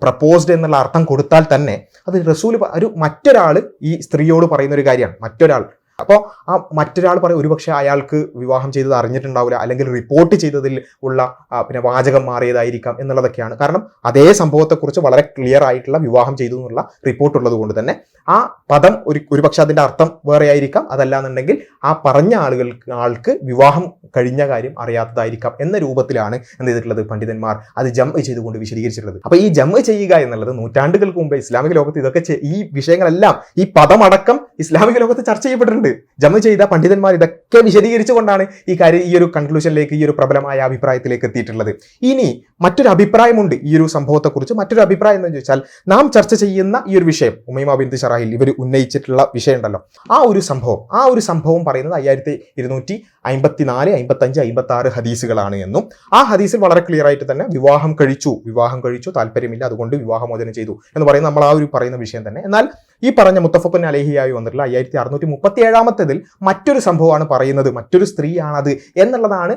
പ്രപ്പോസ്ഡ് എന്നുള്ള അർത്ഥം കൊടുത്താൽ തന്നെ അത് റസൂൽ ഒരു മറ്റൊരാൾ ഈ സ്ത്രീയോട് പറയുന്ന ഒരു കാര്യമാണ്. മറ്റൊരാൾ അപ്പോൾ ആ മറ്റൊരാൾ പറയും ഒരുപക്ഷെ അയാൾക്ക് വിവാഹം ചെയ്തത് അറിഞ്ഞിട്ടുണ്ടാവില്ല അല്ലെങ്കിൽ റിപ്പോർട്ട് ചെയ്തതിൽ ഉള്ള പിന്നെ വാചകം മാറിയതായിരിക്കാം എന്നുള്ളതൊക്കെയാണ്. കാരണം അതേ സംഭവത്തെക്കുറിച്ച് വളരെ ക്ലിയർ ആയിട്ടുള്ള വിവാഹം ചെയ്തു എന്നുള്ള റിപ്പോർട്ട് ഉള്ളത് കൊണ്ട് തന്നെ ആ പദം ഒരു ഒരുപക്ഷെ അതിന്റെ അർത്ഥം വേറെ ആയിരിക്കാം. അതല്ല എന്നുണ്ടെങ്കിൽ ആ പറഞ്ഞ ആളുകൾക്ക് ആൾക്ക് വിവാഹം കഴിഞ്ഞ കാര്യം അറിയാത്തതായിരിക്കാം എന്ന രൂപത്തിലാണ് എന്ത് ചെയ്തിട്ടുള്ളത് പണ്ഡിതന്മാർ അത് ജമ്പ് ചെയ്തുകൊണ്ട് വിശദീകരിച്ചിട്ടുള്ളത്. അപ്പോൾ ഈ ജം ചെയ്യുക എന്നുള്ളത് നൂറ്റാണ്ടുകൾക്ക് മുമ്പ് ഇസ്ലാമിക ലോകത്ത് ഇതൊക്കെ ഈ വിഷയങ്ങളെല്ലാം ഈ പദമടക്കം ഇസ്ലാമിക ലോകത്ത് ചർച്ച ചെയ്യപ്പെട്ടിട്ടുണ്ട്. ജമ്പ് ചെയ്ത പണ്ഡിതന്മാർ ഇതൊക്കെ വിശദീകരിച്ചുകൊണ്ടാണ് ഈ കാര്യം ഈ ഒരു കൺക്ലൂഷനിലേക്ക് ഈ ഒരു പ്രബലമായ അഭിപ്രായത്തിലേക്ക് എത്തിയിട്ടുള്ളത്. ഇനി മറ്റൊരു അഭിപ്രായമുണ്ട് ഈ ഒരു സംഭവത്തെക്കുറിച്ച്. മറ്റൊരു അഭിപ്രായം എന്ന് ചോദിച്ചാൽ നാം ചർച്ച ചെയ്യുന്ന ഈ ഒരു വിഷയം ഉമൈമ ബിന്ദു ഷറാഹിൽ ഇവർ ഉന്നയിച്ചിട്ടുള്ള വിഷയം ഉണ്ടല്ലോ. ആ ഒരു സംഭവം ആ ഒരു സംഭവം പറയുന്നത് അയ്യായിരത്തി ഇരുന്നൂറ്റി അമ്പത്തിനാല് അമ്പത്തഞ്ച് അമ്പത്തി ആറ് ഹദീസുകളാണ് എന്നും. ആ ഹദീസിൽ വളരെ ക്ലിയർ ആയിട്ട് തന്നെ വിവാഹം കഴിച്ചു വിവാഹം കഴിച്ചു താല്പര്യമില്ല അതുകൊണ്ട് വിവാഹമോചനം ചെയ്തു എന്ന് പറയുന്ന നമ്മൾ ആ ഒരു പറയുന്ന വിഷയം തന്നെ. എന്നാൽ ഈ പറഞ്ഞ മുത്തഫപ്പൻ അലേഹിയായി വന്നിട്ടുള്ള അയ്യായിരത്തി അറുന്നൂറ്റി മുപ്പത്തി ഏഴാമത്തതിൽ മറ്റൊരു സംഭവമാണ് പറയുന്നത്. മറ്റൊരു സ്ത്രീയാണത് എന്നുള്ളതാണ്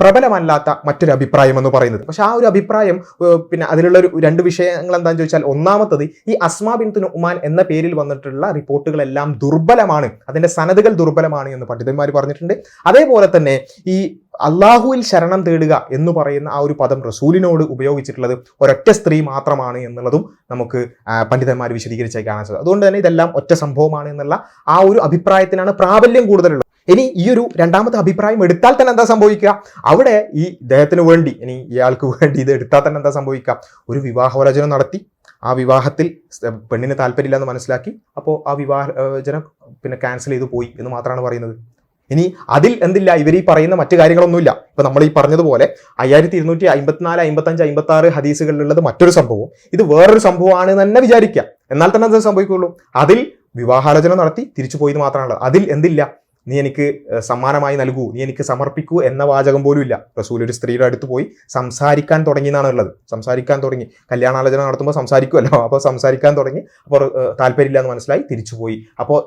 പ്രബലമല്ലാത്ത മറ്റൊരു അഭിപ്രായം എന്ന് പറയുന്നത്. പക്ഷെ ആ ഒരു അഭിപ്രായം പിന്നെ അതിലുള്ള ഒരു രണ്ട് വിഷയങ്ങൾ എന്താണെന്ന് ചോദിച്ചാൽ ഒന്നാമത്തത് ഈ അസ്മാ ബിൻ ഉമാൻ എന്ന പേരിൽ വന്നിട്ടുള്ള റിപ്പോർട്ടുകളെല്ലാം ദുർബലമാണ്. അതിന്റെ സനതുകൾ ദുർബലമാണ് എന്ന് പണ്ഡിതന്മാർ പറഞ്ഞിട്ടുണ്ട്. അതേപോലെ തന്നെ ഈ അള്ളാഹുവിൽ ശരണം തേടുക എന്ന് പറയുന്ന ആ ഒരു പദം റസൂലിനോട് ഉപയോഗിച്ചിട്ടുള്ളത് ഒരൊറ്റ സ്ത്രീ മാത്രമാണ് എന്നുള്ളതും നമുക്ക് പണ്ഡിതന്മാർ വിശദീകരിച്ചായി കാണാൻ സാധിക്കും അതുകൊണ്ട് തന്നെ ഇതെല്ലാം ഒറ്റ സംഭവമാണ് എന്നുള്ള ആ ഒരു അഭിപ്രായത്തിനാണ് പ്രാബല്യം കൂടുതലുള്ളത്. ഇനി ഈ ഒരു രണ്ടാമത്തെ അഭിപ്രായം എടുത്താൽ തന്നെ എന്താ സംഭവിക്കുക? അവിടെ ഈ ഇദ്ദേഹത്തിന് വേണ്ടി ഇനി ഇയാൾക്ക് വേണ്ടി ഇത് എടുത്താൽ തന്നെ എന്താ സംഭവിക്കുക? ഒരു വിവാഹോലചനം നടത്തി. ആ വിവാഹത്തിൽ പെണ്ണിന് താല്പര്യമില്ല എന്ന് മനസ്സിലാക്കി. അപ്പോൾ ആ വിവാഹ ജനം പിന്നെ ക്യാൻസൽ ചെയ്തു പോയി എന്ന് മാത്രമാണ് പറയുന്നത്. ഇനി അതിൽ എന്തില്ല? ഇവർ ഈ പറയുന്ന മറ്റു കാര്യങ്ങളൊന്നുമില്ല. ഇപ്പൊ നമ്മൾ ഈ പറഞ്ഞതുപോലെ അയ്യായിരത്തി ഇരുന്നൂറ്റി അമ്പത്തിനാല് അമ്പത്തഞ്ച് അമ്പത്തി ആറ് ഹദീസുകളിലുള്ളത് മറ്റൊരു സംഭവം ഇത് വേറൊരു സംഭവമാണ് തന്നെ വിചാരിക്കുക. എന്നാൽ തന്നെ അത് സംഭവിക്കുള്ളൂ അതിൽ വിവാഹാലോചന നടത്തി തിരിച്ചു പോയത് മാത്രമാണുള്ളത്. അതിൽ എന്തില്ല? നീ എനിക്ക് സമ്മാനമായി നൽകൂ. നീ എനിക്ക് സമർപ്പിക്കൂ എന്ന വാചകം പോലും ഇല്ല. റസൂൽ ഒരു സ്ത്രീയുടെ അടുത്ത് പോയി സംസാരിക്കാൻ തുടങ്ങി എന്നാണ് ഉള്ളത്. സംസാരിക്കാൻ തുടങ്ങി. കല്യാണാലോചന നടത്തുമ്പോൾ സംസാരിക്കുമല്ലോ അപ്പോൾ സംസാരിക്കാൻ തുടങ്ങി. അപ്പോൾ താല്പര്യമില്ല എന്ന് മനസ്സിലായി തിരിച്ചുപോയി അപ്പോൾ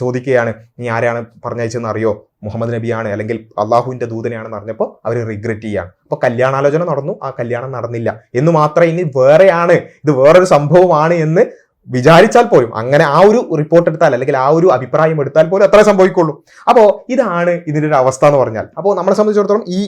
ചോദിക്കുകയാണ് നീ ആരാണ് പറഞ്ഞയച്ചതെന്ന് അറിയോ? മുഹമ്മദ് നബിയാണ് അല്ലെങ്കിൽ അള്ളാഹുവിന്റെ ദൂതനെയാണെന്ന് അറിഞ്ഞപ്പോൾ അവർ റിഗ്രറ്റ് ചെയ്യാണ് അപ്പോൾ കല്യാണാലോചന നടന്നു. ആ കല്യാണം നടന്നില്ല. എന്ന് മാത്രമേ ഇനി വേറെയാണ്. ഇത് വേറൊരു സംഭവമാണ് എന്ന് വിചാരിച്ചാൽ പോലും അങ്ങനെ ആ ഒരു റിപ്പോർട്ട് എടുത്താൽ അല്ലെങ്കിൽ ആ ഒരു അഭിപ്രായം എടുത്താൽ പോലും അത്രേ സംഭവിക്കുള്ളൂ. അപ്പോൾ ഇതാണ് ഇതിന്റെ ഒരു അവസ്ഥ എന്ന് പറഞ്ഞാൽ. അപ്പോൾ നമ്മളെ സംബന്ധിച്ചിടത്തോളം ഈ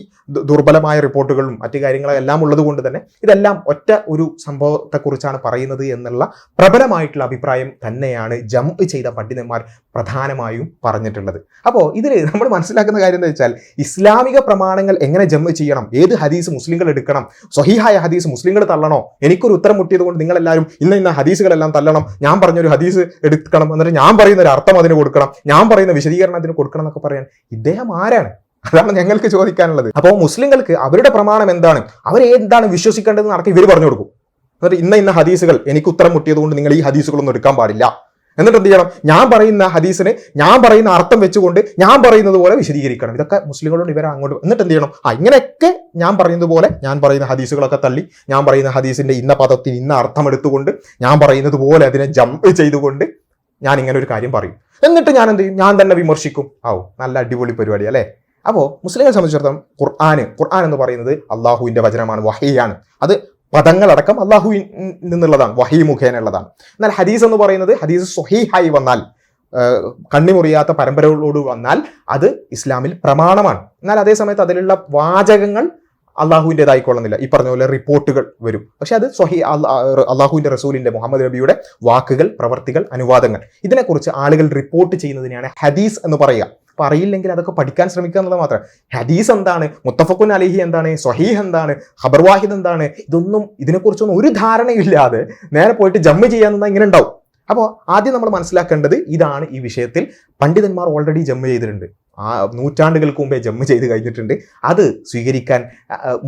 ദുർബലമായ റിപ്പോർട്ടുകളും മറ്റു കാര്യങ്ങളും എല്ലാം ഉള്ളത് കൊണ്ട് തന്നെ ഇതെല്ലാം ഒറ്റ ഒരു സംഭവത്തെക്കുറിച്ചാണ് പറയുന്നത് എന്നുള്ള പ്രബലമായിട്ടുള്ള അഭിപ്രായം തന്നെയാണ് ജമ്പ് ചെയ്ത പണ്ഡിതന്മാർ പ്രധാനമായും പറഞ്ഞിട്ടുള്ളത്. അപ്പോൾ ഇതിൽ നമ്മൾ മനസ്സിലാക്കുന്ന കാര്യം എന്താ വെച്ചാൽ ഇസ്ലാമിക പ്രമാണങ്ങൾ എങ്ങനെ ജമ്പ് ചെയ്യണം? ഏത് ഹദീസ് മുസ്ലിങ്ങൾ എടുക്കണം? സ്വഹീഹായ ഹദീസ് മുസ്ലിങ്ങൾ തള്ളണോ? എനിക്കൊരു ഉത്തരം മുട്ടിയത് കൊണ്ട് നിങ്ങളെല്ലാവരും ഇന്ന ഇന്ന ഹദീസുകളെല്ലാം തള്ളണം ഞാൻ പറഞ്ഞൊരു ഹദീസ് എടുക്കണം എന്നിട്ട് ഞാൻ പറയുന്ന ഒരു അർത്ഥം അതിന് കൊടുക്കണം ഞാൻ പറയുന്ന വിശദീകരണം അതിന് കൊടുക്കണം എന്നൊക്കെ പറയാൻ ഇദ്ദേഹം ആരാണ്? അതാണ് ഞങ്ങൾക്ക് ചോദിക്കാനുള്ളത്. അപ്പോൾ മുസ്ലിങ്ങൾക്ക് അവരുടെ പ്രമാണം എന്താണ്? അവർ എന്താണ് വിശ്വസിക്കേണ്ടതെന്ന് നടത്തി ഇവർ പറഞ്ഞു കൊടുക്കും. എന്നിട്ട് ഇന്ന ഇന്ന ഹദീസുകൾ എനിക്ക് ഉത്തരം മുട്ടിയതുകൊണ്ട് നിങ്ങൾ ഈ ഹദീസുകളൊന്നും എടുക്കാൻ പാടില്ല. എന്നിട്ട് എന്ത് ചെയ്യണം ഞാൻ പറയുന്ന ഹദീസിനെ ഞാൻ പറയുന്ന അർത്ഥം വെച്ചുകൊണ്ട് ഞാൻ പറയുന്നത് പോലെ വിശദീകരിക്കണം. ഇതൊക്കെ മുസ്ലിങ്ങളോട് ഇവരെ അങ്ങോട്ട് എന്നിട്ട് എന്ത് ചെയ്യണം ആ ഇങ്ങനെയൊക്കെ ഞാൻ പറയുന്നത് പോലെ ഞാൻ പറയുന്ന ഹദീസുകളൊക്കെ തള്ളി ഞാൻ പറയുന്ന ഹദീസിന്റെ ഇന്ന പദത്തിന് ഇന്ന അർത്ഥം എടുത്തുകൊണ്ട് ഞാൻ പറയുന്നത് പോലെ അതിനെ ജമ്പ് ചെയ്തുകൊണ്ട് ഞാൻ ഇങ്ങനെ ഒരു കാര്യം പറയും. എന്നിട്ട് ഞാൻ എന്ത് ചെയ്യും? ഞാൻ തന്നെ വിമർശിക്കും. ആവും നല്ല അടിപൊളി പരിപാടി അല്ലേ? അപ്പോൾ മുസ്ലിങ്ങളെ സംബന്ധിച്ചിടത്തോളം ഖുർആാന് ഖുർആൻ എന്ന് പറയുന്നത് അള്ളാഹുവിന്റെ വചനമാണ് വഹയാണ്. അത് പദങ്ങളടക്കം അള്ളാഹുവിൽ നിന്നുള്ളതാണ് വഹി മുഖേനയുള്ളതാണ്. എന്നാൽ ഹദീസ് എന്ന് പറയുന്നത് ഹദീസ് സൊഹീഹായി വന്നാൽ കണ്ണിമുറിയാത്ത പരമ്പരകളോട് വന്നാൽ അത് ഇസ്ലാമിൽ പ്രമാണമാണ്. എന്നാൽ അതേ സമയത്ത് അതിലുള്ള വാചകങ്ങൾ അള്ളാഹുവിന്റെതായിക്കൊള്ളുന്നില്ല ഈ പറഞ്ഞ പോലെ റിപ്പോർട്ടുകൾ വരും. പക്ഷേ അത് സ്വഹി അള്ളാഹുവിന്റെ റസൂലിന്റെ മുഹമ്മദ് നബിയുടെ വാക്കുകൾ പ്രവർത്തികൾ അനുവാദങ്ങൾ ഇതിനെക്കുറിച്ച് ആളുകൾ റിപ്പോർട്ട് ചെയ്യുന്നതിനെയാണ് ഹദീസ് എന്ന് പറയുക. അപ്പൊ അറിയില്ലെങ്കിൽ അതൊക്കെ പഠിക്കാൻ ശ്രമിക്കുക എന്നുള്ളത് മാത്രം. ഹദീസ് എന്താണ്? മുത്തഫക്കുൻ അലിഹി എന്താണ്? സ്വഹീഹ് എന്താണ്? ഹബർവാഹിദ് എന്താണ്? ഇതൊന്നും ഇതിനെക്കുറിച്ചൊന്നും ഒരു ധാരണയില്ലാതെ നേരെ പോയിട്ട് ജമ്മ് ചെയ്യാൻ ഇങ്ങനെ ഉണ്ടാവും. അപ്പോൾ ആദ്യം നമ്മൾ മനസ്സിലാക്കേണ്ടത് ഇതാണ് ഈ വിഷയത്തിൽ പണ്ഡിതന്മാർ ഓൾറെഡി ജമ്മ് ചെയ്തിട്ടുണ്ട്. ആ നൂറ്റാണ്ടുകൾക്ക് മുമ്പേ ജമ്മ് ചെയ്ത് കഴിഞ്ഞിട്ടുണ്ട്. അത് സ്വീകരിക്കാൻ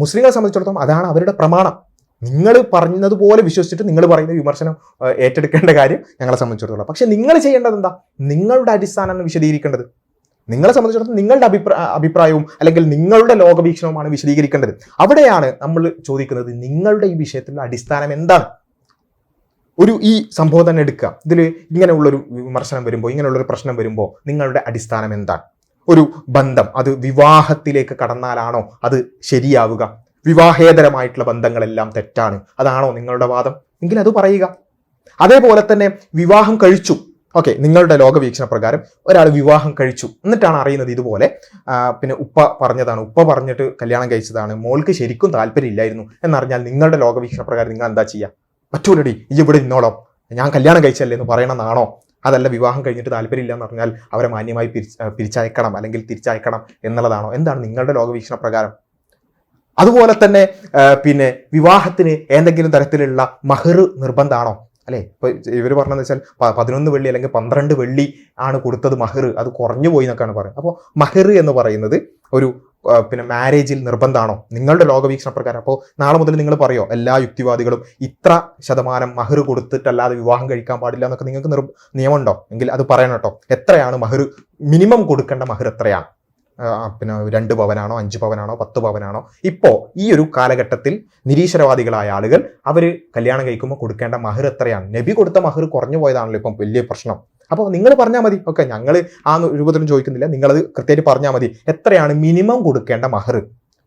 മുസ്ലിങ്ങളെ സംബന്ധിച്ചിടത്തോളം അതാണ് അവരുടെ പ്രമാണം. നിങ്ങൾ പറഞ്ഞതുപോലെ വിശ്വസിച്ചിട്ട് നിങ്ങൾ പറയുന്ന വിമർശനം ഏറ്റെടുക്കേണ്ട കാര്യം ഞങ്ങളെ സംബന്ധിച്ചിടത്തോളം. പക്ഷേ നിങ്ങൾ ചെയ്യേണ്ടത് എന്താ? നിങ്ങളുടെ അടിസ്ഥാനം വിശദീകരിക്കേണ്ടത്. നിങ്ങളെ സംബന്ധിച്ചിടത്തോളം നിങ്ങളുടെ അഭിപ്രായ അഭിപ്രായവും അല്ലെങ്കിൽ നിങ്ങളുടെ ലോകവീക്ഷണവുമാണ് വിശദീകരിക്കേണ്ടത്. അവിടെയാണ് നമ്മൾ ചോദിക്കുന്നത് നിങ്ങളുടെ ഈ വിഷയത്തിലുള്ള അടിസ്ഥാനം എന്താണ്? ഒരു ഈ സംഭവം തന്നെ എടുക്കുക. ഇതിൽ ഇങ്ങനെയുള്ളൊരു വിമർശനം വരുമ്പോൾ ഇങ്ങനെയുള്ളൊരു പ്രശ്നം വരുമ്പോൾ നിങ്ങളുടെ അടിസ്ഥാനം എന്താണ്? ഒരു ബന്ധം അത് വിവാഹത്തിലേക്ക് കടന്നാലാണോ അത് ശരിയാവുക? വിവാഹേതരമായിട്ടുള്ള ബന്ധങ്ങളെല്ലാം തെറ്റാണ്. അതാണോ നിങ്ങളുടെ വാദം? എങ്കിൽ അത് പറയുക. അതേപോലെ തന്നെ വിവാഹം കഴിച്ചു. ഓക്കെ നിങ്ങളുടെ ലോകവീക്ഷണ പ്രകാരം ഒരാൾ വിവാഹം കഴിച്ചു. എന്നിട്ടാണ് അറിയുന്നത് ഇതുപോലെ പിന്നെ ഉപ്പ പറഞ്ഞതാണ്. ഉപ്പ പറഞ്ഞിട്ട് കല്യാണം കഴിച്ചതാണ്. മോൾക്ക് ശരിക്കും താല്പര്യമില്ലായിരുന്നു. എന്നറിഞ്ഞാൽ നിങ്ങളുടെ ലോകവീക്ഷണ പ്രകാരം നിങ്ങൾ എന്താ ചെയ്യുക പറ്റൂലടി ഈ ഇവിടെ നിന്നോളാം. ഞാൻ കല്യാണം കഴിച്ചല്ലേ എന്ന് പറയണമെന്നാണോ? അതല്ല വിവാഹം കഴിഞ്ഞിട്ട് താല്പര്യമില്ല എന്ന് പറഞ്ഞാൽ അവരെ മാന്യമായി പിരിച്ച് പിരിച്ചയക്കണം അല്ലെങ്കിൽ തിരിച്ചയക്കണം എന്നുള്ളതാണോ? എന്താണ് നിങ്ങളുടെ ലോകവീക്ഷണ പ്രകാരം അതുപോലെ തന്നെ പിന്നെ വിവാഹത്തിന് ഏതെങ്കിലും തരത്തിലുള്ള മഹർ നിർബന്ധമാണോ? അല്ലേ? ഇപ്പൊ ഇവർ പറഞ്ഞതെന്ന് വെച്ചാൽ പതിനൊന്ന് വെള്ളി അല്ലെങ്കിൽ പന്ത്രണ്ട് വെള്ളി ആണ് കൊടുത്തത് മഹർ. അത് കുറഞ്ഞു പോയി എന്നൊക്കെയാണ് പറയുന്നത്. അപ്പോൾ മഹർ എന്ന് പറയുന്നത് ഒരു പിന്നെ മാരേജിൽ നിർബന്ധമാണോ? നിങ്ങളുടെ ലോകവീക്ഷണ പ്രകാരം അപ്പോൾ നാളെ മുതൽ നിങ്ങൾ പറയോ എല്ലാ യുക്തിവാദികളും ഇത്ര ശതമാനം മഹർ കൊടുത്തിട്ടല്ലാതെ വിവാഹം കഴിക്കാൻ പാടില്ല എന്നൊക്കെ നിങ്ങൾക്ക് നിർ നിയമമുണ്ടോ? എങ്കിൽ അത് പറയണം കേട്ടോ. എത്രയാണ് മഹർ? മിനിമം കൊടുക്കേണ്ട മഹർ എത്രയാണ്? പിന്നെ രണ്ട് പവനാണോ അഞ്ച് പവനാണോ പത്ത് പവനാണോ? ഇപ്പോൾ ഈ ഒരു കാലഘട്ടത്തിൽ നിരീശ്വരവാദികളായ ആളുകൾ അവർ കല്യാണം കഴിക്കുമ്പോൾ കൊടുക്കേണ്ട മഹർ എത്രയാണ്? നബി കൊടുത്ത മഹർ കുറഞ്ഞു പോയതാണല്ലോ ഇപ്പം വലിയ പ്രശ്നം. അപ്പോൾ നിങ്ങൾ പറഞ്ഞാൽ മതി. ഓക്കെ ഞങ്ങൾ ആ രൂപത്തിലും ചോദിക്കുന്നില്ല. നിങ്ങളത് കൃത്യമായിട്ട് പറഞ്ഞാൽ മതി. എത്രയാണ് മിനിമം കൊടുക്കേണ്ട മഹർ?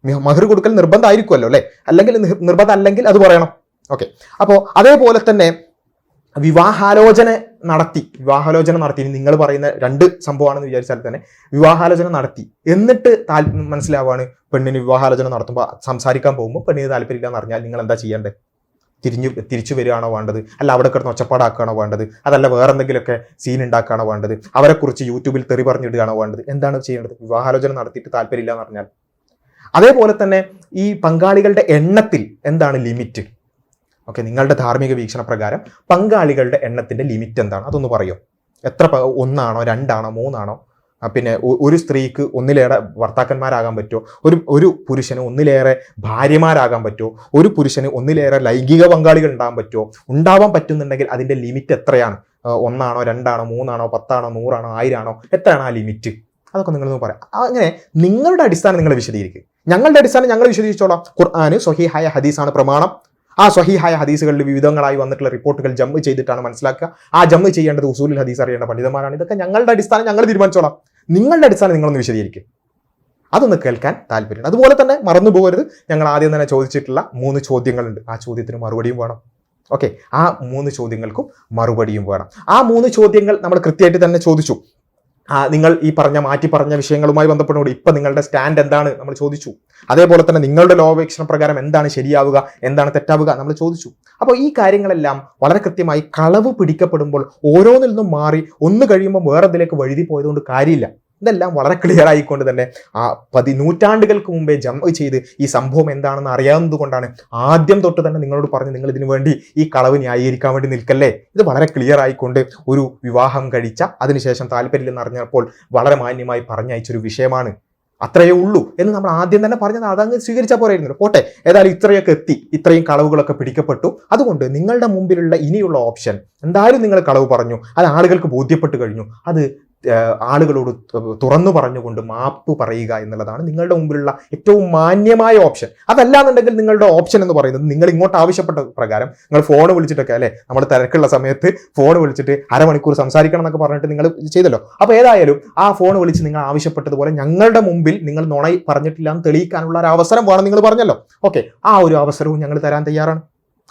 മഹർ കൊടുക്കൽ നിർബന്ധമായിരിക്കുമല്ലോ അല്ലേ? അല്ലെങ്കിൽ നിർ- നിർബന്ധം അല്ലെങ്കിൽ അത് പറയണം. ഓക്കെ അപ്പോൾ അതേപോലെ തന്നെ വിവാഹാലോചന നടത്തി. വിവാഹാലോചന നടത്തി. നിങ്ങൾ പറയുന്ന രണ്ട് സംഭവമാണെന്ന് വിചാരിച്ചാൽ തന്നെ വിവാഹാലോചന നടത്തി. എന്നിട്ട് മനസ്സിലാവാണ് പെണ്ണിന് വിവാഹാലോചന നടത്തുമ്പോൾ സംസാരിക്കാൻ പോകുമ്പോൾ പെണ്ണിന് താല്പര്യം എന്ന് അറിഞ്ഞാൽ നിങ്ങൾ എന്താ ചെയ്യേണ്ടത് തിരിഞ്ഞു തിരിച്ചു വരികയാണോ വേണ്ടത്? അല്ല അവിടെ കിടന്ന് ഒച്ചപ്പാടാക്കുകയാണോ വേണ്ടത്? അതല്ല വേറെ എന്തെങ്കിലുമൊക്കെ സീൻ ഉണ്ടാക്കുകയാണോ വേണ്ടത്? അവരെക്കുറിച്ച് യൂട്യൂബിൽ തെറി പറഞ്ഞിടുകയാണോ വേണ്ടത്? എന്താണ് ചെയ്യേണ്ടത്? വിവാഹാലോചന നടത്തിയിട്ട് താല്പര്യമില്ല എന്ന് പറഞ്ഞാൽ അതേപോലെ തന്നെ ഈ പങ്കാളികളുടെ എണ്ണത്തിൽ എന്താണ് ലിമിറ്റ് ഓക്കെ നിങ്ങളുടെ ധാർമ്മിക വീക്ഷണ പ്രകാരം പങ്കാളികളുടെ എണ്ണത്തിന്റെ ലിമിറ്റ് എന്താണ്? അതൊന്ന് പറയോ? എത്ര ഒന്നാണോ രണ്ടാണോ മൂന്നാണോ? പിന്നെ ഒരു സ്ത്രീക്ക് ഒന്നിലേറെ ഭർത്താക്കന്മാരാകാൻ പറ്റുമോ? ഒരു ഒരു പുരുഷന് ഒന്നിലേറെ ഭാര്യമാരാകാൻ പറ്റുമോ? ഒരു പുരുഷന് ഒന്നിലേറെ ലൈംഗിക പങ്കാളികൾ ഉണ്ടാകാൻ പറ്റുമോ? ഉണ്ടാവാൻ പറ്റുന്നുണ്ടെങ്കിൽ അതിന്റെ ലിമിറ്റ് എത്രയാണ്? ഒന്നാണോ രണ്ടാണോ മൂന്നാണോ പത്താണോ നൂറാണോ ആയിരാണോ? എത്രയാണ് ആ ലിമിറ്റ് അതൊക്കെ നിങ്ങളൊന്ന് പറയാം അങ്ങനെ നിങ്ങളുടെ അടിസ്ഥാനം നിങ്ങൾ വിശദീകരിക്കുക ഞങ്ങളുടെ അടിസ്ഥാനം ഞങ്ങൾ വിശദീകരിച്ചോളാം. ഖുർആാന് സ്വഹീഹായ ഹദീസാണ് പ്രമാണം. ആ സ്വഹീഹായ ഹദീസുകളിൽ വിവിധങ്ങളായി വന്നിട്ടുള്ള റിപ്പോർട്ടുകൾ ജമ്മ് ചെയ്തിട്ടാണ് മനസ്സിലാക്കുക. ആ ജമ്മ് ചെയ്യേണ്ടത് ഉസൂലിൽ ഹദീസ് അറിയേണ്ട പണ്ഡിതന്മാരാണ്. ഇതൊക്കെ ഞങ്ങളുടെ അടിസ്ഥാനം ഞങ്ങൾ തീരുമാനിച്ചോളാം. നിങ്ങളുടെ അടിസ്ഥാനം നിങ്ങളൊന്ന് വിശദീകരിക്കും. അതൊന്ന് കേൾക്കാൻ താല്പര്യം അതുപോലെ തന്നെ മറന്നു പോകരുത്. ഞങ്ങൾ ആദ്യം തന്നെ ചോദിച്ചിട്ടുള്ള മൂന്ന് ചോദ്യങ്ങളുണ്ട്. ആ ചോദ്യത്തിന് മറുപടിയും വേണം. ഓക്കെ ആ മൂന്ന് ചോദ്യങ്ങൾക്കും മറുപടിയും വേണം. ആ മൂന്ന് ചോദ്യങ്ങൾ നമ്മൾ കൃത്യമായിട്ട് തന്നെ ചോദിച്ചു. നിങ്ങൾ ഈ പറഞ്ഞ മാറ്റി പറഞ്ഞ വിഷയങ്ങളുമായി ബന്ധപ്പെട്ടുകൊണ്ട് ഇപ്പം നിങ്ങളുടെ സ്റ്റാൻഡ് എന്താണ് നമ്മൾ ചോദിച്ചു. അതേപോലെ തന്നെ നിങ്ങളുടെ ലോകവീക്ഷണ പ്രകാരം എന്താണ് ശരിയാവുക എന്താണ് തെറ്റാവുക നമ്മൾ ചോദിച്ചു. അപ്പോൾ ഈ കാര്യങ്ങളെല്ലാം വളരെ കൃത്യമായി കളവ് പിടിക്കപ്പെടുമ്പോൾ ഓരോന്നിൽ നിന്നും മാറി ഒന്ന് കഴിയുമ്പോൾ വേറെ ഇതിലേക്ക് വഴുതി പോയതുകൊണ്ട് കാര്യമില്ല. ഇതെല്ലാം വളരെ ക്ലിയർ ആയിക്കൊണ്ട് തന്നെ ആ പതി നൂറ്റാണ്ടുകൾക്ക് മുമ്പേ ജമ്പ് ചെയ്ത് ഈ സംഭവം എന്താണെന്ന് അറിയാവുന്നത് കൊണ്ടാണ് ആദ്യം തൊട്ട് തന്നെ നിങ്ങളോട് പറഞ്ഞ് നിങ്ങൾ ഇതിനു വേണ്ടി ഈ കളവ് ന്യായീകരിക്കാൻ വേണ്ടി നിൽക്കല്ലേ? ഇത് വളരെ ക്ലിയർ ആയിക്കൊണ്ട് ഒരു വിവാഹം കഴിച്ച അതിനുശേഷം താല്പര്യമില്ലെന്ന് അറിഞ്ഞപ്പോൾ വളരെ മാന്യമായി പറഞ്ഞയച്ചൊരു വിഷയമാണ്. അത്രയേ ഉള്ളൂ എന്ന് നമ്മൾ ആദ്യം തന്നെ പറഞ്ഞത്. അതങ്ങ് സ്വീകരിച്ചാൽ പോരായിരുന്നു പോട്ടെ. ഏതായാലും ഇത്രയൊക്കെ എത്തി. ഇത്രയും കളവുകളൊക്കെ പിടിക്കപ്പെട്ടു. അതുകൊണ്ട് നിങ്ങളുടെ മുമ്പിലുള്ള ഇനിയുള്ള ഓപ്ഷൻ എന്തായാലും നിങ്ങൾ കളവ് പറഞ്ഞു. അത് ആളുകൾക്ക് ബോധ്യപ്പെട്ട് കഴിഞ്ഞു. അത് ആളുകളോട് തുറന്നു പറഞ്ഞുകൊണ്ട് മാപ്പ് പറയുക എന്നുള്ളതാണ് നിങ്ങളുടെ മുമ്പിലുള്ള ഏറ്റവും മാന്യമായ ഓപ്ഷൻ. അതല്ലാന്നുണ്ടെങ്കിൽ നിങ്ങളുടെ ഓപ്ഷൻ എന്ന് പറയുന്നത് നിങ്ങൾ ഇങ്ങോട്ട് ആവശ്യപ്പെട്ട പ്രകാരം നിങ്ങൾ ഫോൺ വിളിച്ചിട്ടൊക്കെ അല്ലേ? നമ്മൾ തിരക്കുള്ള സമയത്ത് ഫോൺ വിളിച്ചിട്ട് അരമണിക്കൂർ സംസാരിക്കണം എന്നൊക്കെ പറഞ്ഞിട്ട് നിങ്ങൾ ചെയ്തല്ലോ. അപ്പോൾ ഏതായാലും ആ ഫോൺ വിളിച്ച് നിങ്ങൾ ആവശ്യപ്പെട്ടതുപോലെ ഞങ്ങളുടെ മുമ്പിൽ നിങ്ങൾ നുണ പറഞ്ഞിട്ടില്ല എന്ന് തെളിയിക്കാനുള്ള ഒരു അവസരം വേണം നിങ്ങൾ പറഞ്ഞല്ലോ. ഓക്കെ ആ ഒരു അവസരവും ഞങ്ങൾ തരാൻ തയ്യാറാണ്.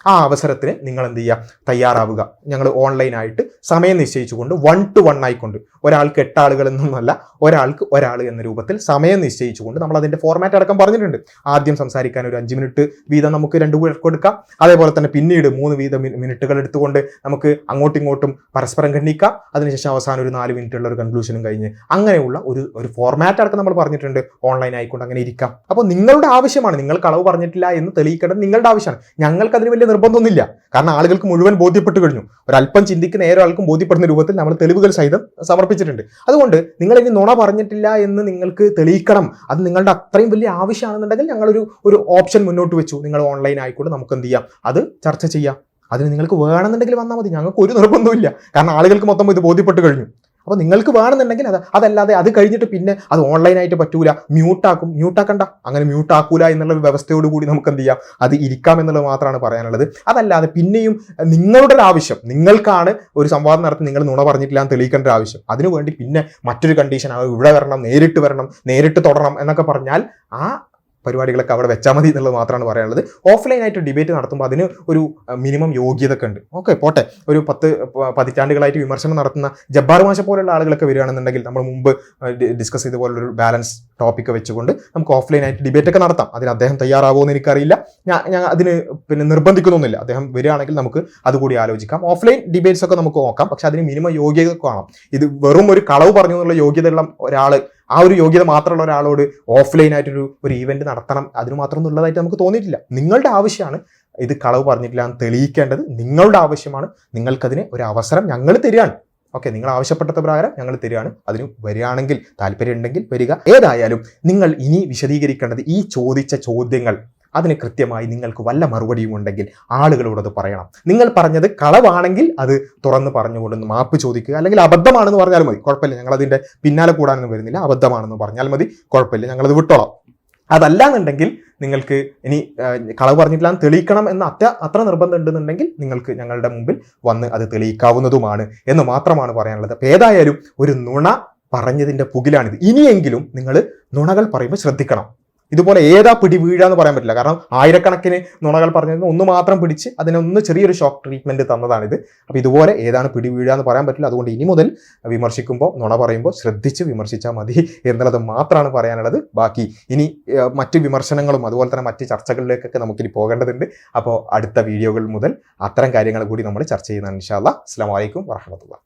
ആ അവസരത്തിന് നിങ്ങൾ എന്ത് ചെയ്യുക തയ്യാറാവുക. ഞങ്ങൾ ഓൺലൈനായിട്ട് സമയം നിശ്ചയിച്ചുകൊണ്ട് വൺ ടു വൺ ആയിക്കൊണ്ട് ഒരാൾക്ക് എട്ട് ആളുകൾ എന്നൊന്നല്ല ഒരാൾക്ക് ഒരാൾ എന്ന രൂപത്തിൽ സമയം നിശ്ചയിച്ചുകൊണ്ട് നമ്മൾ അതിന്റെ ഫോർമാറ്റ് അടക്കം പറഞ്ഞിട്ടുണ്ട്. ആദ്യം സംസാരിക്കാൻ ഒരു അഞ്ച് മിനിറ്റ് വീതം നമുക്ക് രണ്ടു പേർക്ക് കൊടുക്കാം. അതേപോലെ തന്നെ പിന്നീട് മൂന്ന് വീതം മിനിറ്റുകൾ എടുത്തുകൊണ്ട് നമുക്ക് അങ്ങോട്ടും ഇങ്ങോട്ടും പരസ്പരം ഖണ്ഡിക്കാം. അതിനുശേഷം അവസാനം ഒരു നാല് മിനിറ്റുള്ള ഒരു കൺക്ലൂഷനും കഴിഞ്ഞ് അങ്ങനെയുള്ള ഒരു ഒരു ഫോർമാറ്റ് അടക്കം നമ്മൾ പറഞ്ഞിട്ടുണ്ട്. ഓൺലൈൻ ആയിക്കൊണ്ട് അങ്ങനെ ഇരിക്കാം. അപ്പോൾ നിങ്ങളുടെ ആവശ്യമാണ്. നിങ്ങൾ കളവ് പറഞ്ഞിട്ടില്ല എന്ന് തെളിയിക്കേണ്ടത് നിങ്ങളുടെ ആവശ്യമാണ്. ഞങ്ങൾക്ക് അതിന് വലിയ നിർബന്ധമൊന്നുമില്ല. കാരണം ആളുകൾക്ക് മുഴുവൻ ബോധ്യപ്പെട്ട് കഴിഞ്ഞു. ഒരല്പം ചിന്തിക്കുന്ന ഏറെ ആൾക്കും ബോധ്യപ്പെടുന്ന രൂപത്തിൽ നമ്മൾ തെളിവുകൾ സഹിതം സമർപ്പിച്ചിട്ടുണ്ട്. അതുകൊണ്ട് നിങ്ങൾ ഇനി നുണ പറഞ്ഞിട്ടില്ല എന്ന് നിങ്ങൾക്ക് തെളിയിക്കണം. അത് നിങ്ങളുടെ അത്രയും വലിയ ആവശ്യമാണെന്നുണ്ടെങ്കിൽ ഞങ്ങളൊരു ഒരു ഓപ്ഷൻ മുന്നോട്ട് വെച്ചു. നിങ്ങൾ ഓൺലൈൻ ആയിക്കൊണ്ട് നമുക്ക് എന്ത് ചെയ്യാം? അത് ചർച്ച ചെയ്യാം. അതിന് നിങ്ങൾക്ക് വേണമെന്നുണ്ടെങ്കിൽ വന്നാൽ മതി. ഞങ്ങൾക്ക് ഒരു നിർബന്ധമില്ല കാരണം ആളുകൾക്ക് മൊത്തം ഇത് ബോധ്യപ്പെട്ട് കഴിഞ്ഞു. അപ്പോൾ നിങ്ങൾക്ക് വേണമെന്നുണ്ടെങ്കിൽ അത് അതല്ലാതെ അത് കഴിഞ്ഞിട്ട് പിന്നെ അത് ഓൺലൈനായിട്ട് പറ്റൂല. മ്യൂട്ടാക്കും മ്യൂട്ടാക്കണ്ട അങ്ങനെ മ്യൂട്ടാക്കൂല എന്നുള്ള വ്യവസ്ഥയോട് കൂടി നമുക്ക് എന്ത് ചെയ്യാം? അത് ഇരിക്കാം എന്നുള്ളത് മാത്രമാണ് പറയാനുള്ളത്. അതല്ലാതെ പിന്നെയും നിങ്ങളുടെ ആവശ്യം. നിങ്ങൾക്കാണ് ഒരു സംവാദം നടത്തി നിങ്ങൾ നുണ പറഞ്ഞിട്ടില്ല എന്ന് തെളിയിക്കേണ്ട ആവശ്യം. അതിനുവേണ്ടി പിന്നെ മറ്റൊരു കണ്ടീഷൻ ഇവിടെ വരണം നേരിട്ട് വരണം നേരിട്ട് തുടരണം എന്നൊക്കെ പറഞ്ഞാൽ ആ പരിപാടികളൊക്കെ അവിടെ വെച്ചാൽ മതി എന്നുള്ളത് മാത്രമാണ് പറയാനുള്ളത്. ഓഫ്ലൈൻ ആയിട്ട് ഡിബേറ്റ് നടത്തുമ്പോൾ അതിന് ഒരു മിനിമം യോഗ്യത ഒക്കെ ഉണ്ട്. ഓക്കെ പോട്ടെ. ഒരു പത്ത് പതിറ്റാണ്ടുകളായിട്ട് വിമർശനം നടത്തുന്ന ജബ്ബാർ മാഷ പോലുള്ള ആളുകളൊക്കെ വരികയാണെന്നുണ്ടെങ്കിൽ നമ്മൾ മുമ്പ് ഡിസ്കസ് ചെയ്ത പോലൊരു ബാലൻസ് ടോപ്പിക്ക് വെച്ചുകൊണ്ട് നമുക്ക് ഓഫ്ലൈൻ ആയിട്ട് ഡിബേറ്റ് ഒക്കെ നടത്താം. അതിന് അദ്ദേഹം തയ്യാറാവുമോ എന്ന് എനിക്കറിയില്ല. ഞാൻ ഞാൻ അതിന് പിന്നെ നിർബന്ധിക്കുന്നൊന്നുമില്ല. അദ്ദേഹം വരികയാണെങ്കിൽ നമുക്ക് അതുകൂടി ആലോചിക്കാം. ഓഫ്ലൈൻ ഡിബേറ്റ്സ് ഒക്കെ നമുക്ക് നോക്കാം. പക്ഷെ അതിന് മിനിമം യോഗ്യത കാണാം. ഇത് വെറും ഒരു കളവ് പറഞ്ഞു എന്നുള്ള യോഗ്യതയുള്ള ഒരാൾ ആ ഒരു യോഗ്യത മാത്രമുള്ള ഒരാളോട് ഓഫ്ലൈൻ ആയിട്ടൊരു ഒരു ഈവെന്റ് നടത്തണം അതിന് മാത്രം ഉള്ളതായിട്ട് നമുക്ക് തോന്നിയിട്ടില്ല. നിങ്ങളുടെ ആവശ്യമാണ് ഇത് കളവ് പറഞ്ഞിട്ടില്ല എന്ന് തെളിയിക്കേണ്ടത് നിങ്ങളുടെ ആവശ്യമാണ്. നിങ്ങൾക്കതിന് ഒരു അവസരം ഞങ്ങൾ തരികയാണ്. ഓക്കെ നിങ്ങൾ ആവശ്യപ്പെട്ട പ്രകാരം ഞങ്ങൾ തരികയാണ്. അതിന് വരികയാണെങ്കിൽ താല്പര്യം ഉണ്ടെങ്കിൽ വരിക. ഏതായാലും നിങ്ങൾ ഇനി വിശദീകരിക്കേണ്ടത് ഈ ചോദിച്ച ചോദ്യങ്ങൾ അതിന് കൃത്യമായി നിങ്ങൾക്ക് വല്ല മറുപടിയും ഉണ്ടെങ്കിൽ ആളുകളോട് അത് പറയണം. നിങ്ങൾ പറഞ്ഞത് കളവാണെങ്കിൽ അത് തുറന്ന് പറഞ്ഞുകൊണ്ട് മാപ്പ് ചോദിക്കുക. അല്ലെങ്കിൽ അബദ്ധമാണെന്ന് പറഞ്ഞാൽ മതി. കുഴപ്പമില്ല. ഞങ്ങൾ അതിന്റെ പിന്നാലെ കൂടാനൊന്നും വരുന്നില്ല. അബദ്ധമാണെന്ന് പറഞ്ഞാൽ മതി. കുഴപ്പമില്ല. ഞങ്ങളത് വിട്ടോളാം. അതല്ല എന്നുണ്ടെങ്കിൽ നിങ്ങൾക്ക് ഇനി കളവ് പറഞ്ഞിട്ടില്ല തെളിയിക്കണം എന്ന അത്ര അത്ര നിർബന്ധം ഉണ്ടെന്നുണ്ടെങ്കിൽ നിങ്ങൾക്ക് ഞങ്ങളുടെ മുമ്പിൽ വന്ന് അത് തെളിയിക്കാവുന്നതുമാണ് എന്ന് മാത്രമാണ് പറയാനുള്ളത്. അപ്പോൾ ഏതായാലും ഒരു നുണ പറഞ്ഞതിന്റെ പുകിലാണിത്. ഇനിയെങ്കിലും നിങ്ങൾ നുണകൾ പറയുമ്പോൾ ശ്രദ്ധിക്കണം. ഇതുപോലെ ഏതാ പിടി വീഴാന്ന് പറയാൻ പറ്റില്ല. കാരണം ആയിരക്കണക്കിന് നുണകൾ പറഞ്ഞത് ഒന്ന് മാത്രം പിടിച്ച് അതിനൊന്ന് ചെറിയൊരു ഷോക്ക് ട്രീറ്റ്മെന്റ് തന്നതാണിത്. അപ്പോൾ ഇതുപോലെ ഏതാണ് പിടി വീഴാന്ന് പറയാൻ പറ്റില്ല. അതുകൊണ്ട് ഇനി മുതൽ വിമർശിക്കുമ്പോൾ നുണ പറയുമ്പോൾ ശ്രദ്ധിച്ച് വിമർശിച്ചാൽ മതി എന്നുള്ളത് മാത്രമാണ് പറയാനുള്ളത്. ബാക്കി ഇനി മറ്റ് വിമർശനങ്ങളും അതുപോലെ തന്നെ മറ്റ് ചർച്ചകളിലേക്കൊക്കെ നമുക്കിനി പോകേണ്ടതുണ്ട്. അപ്പോൾ അടുത്ത വീഡിയോകൾ മുതൽ അത്തരം കാര്യങ്ങൾ കൂടി നമ്മൾ ചർച്ച ചെയ്യുന്നതാണ് ഇൻഷാല്ല അസ്സാം വലൈക്കും വാഹമത്തുള്ള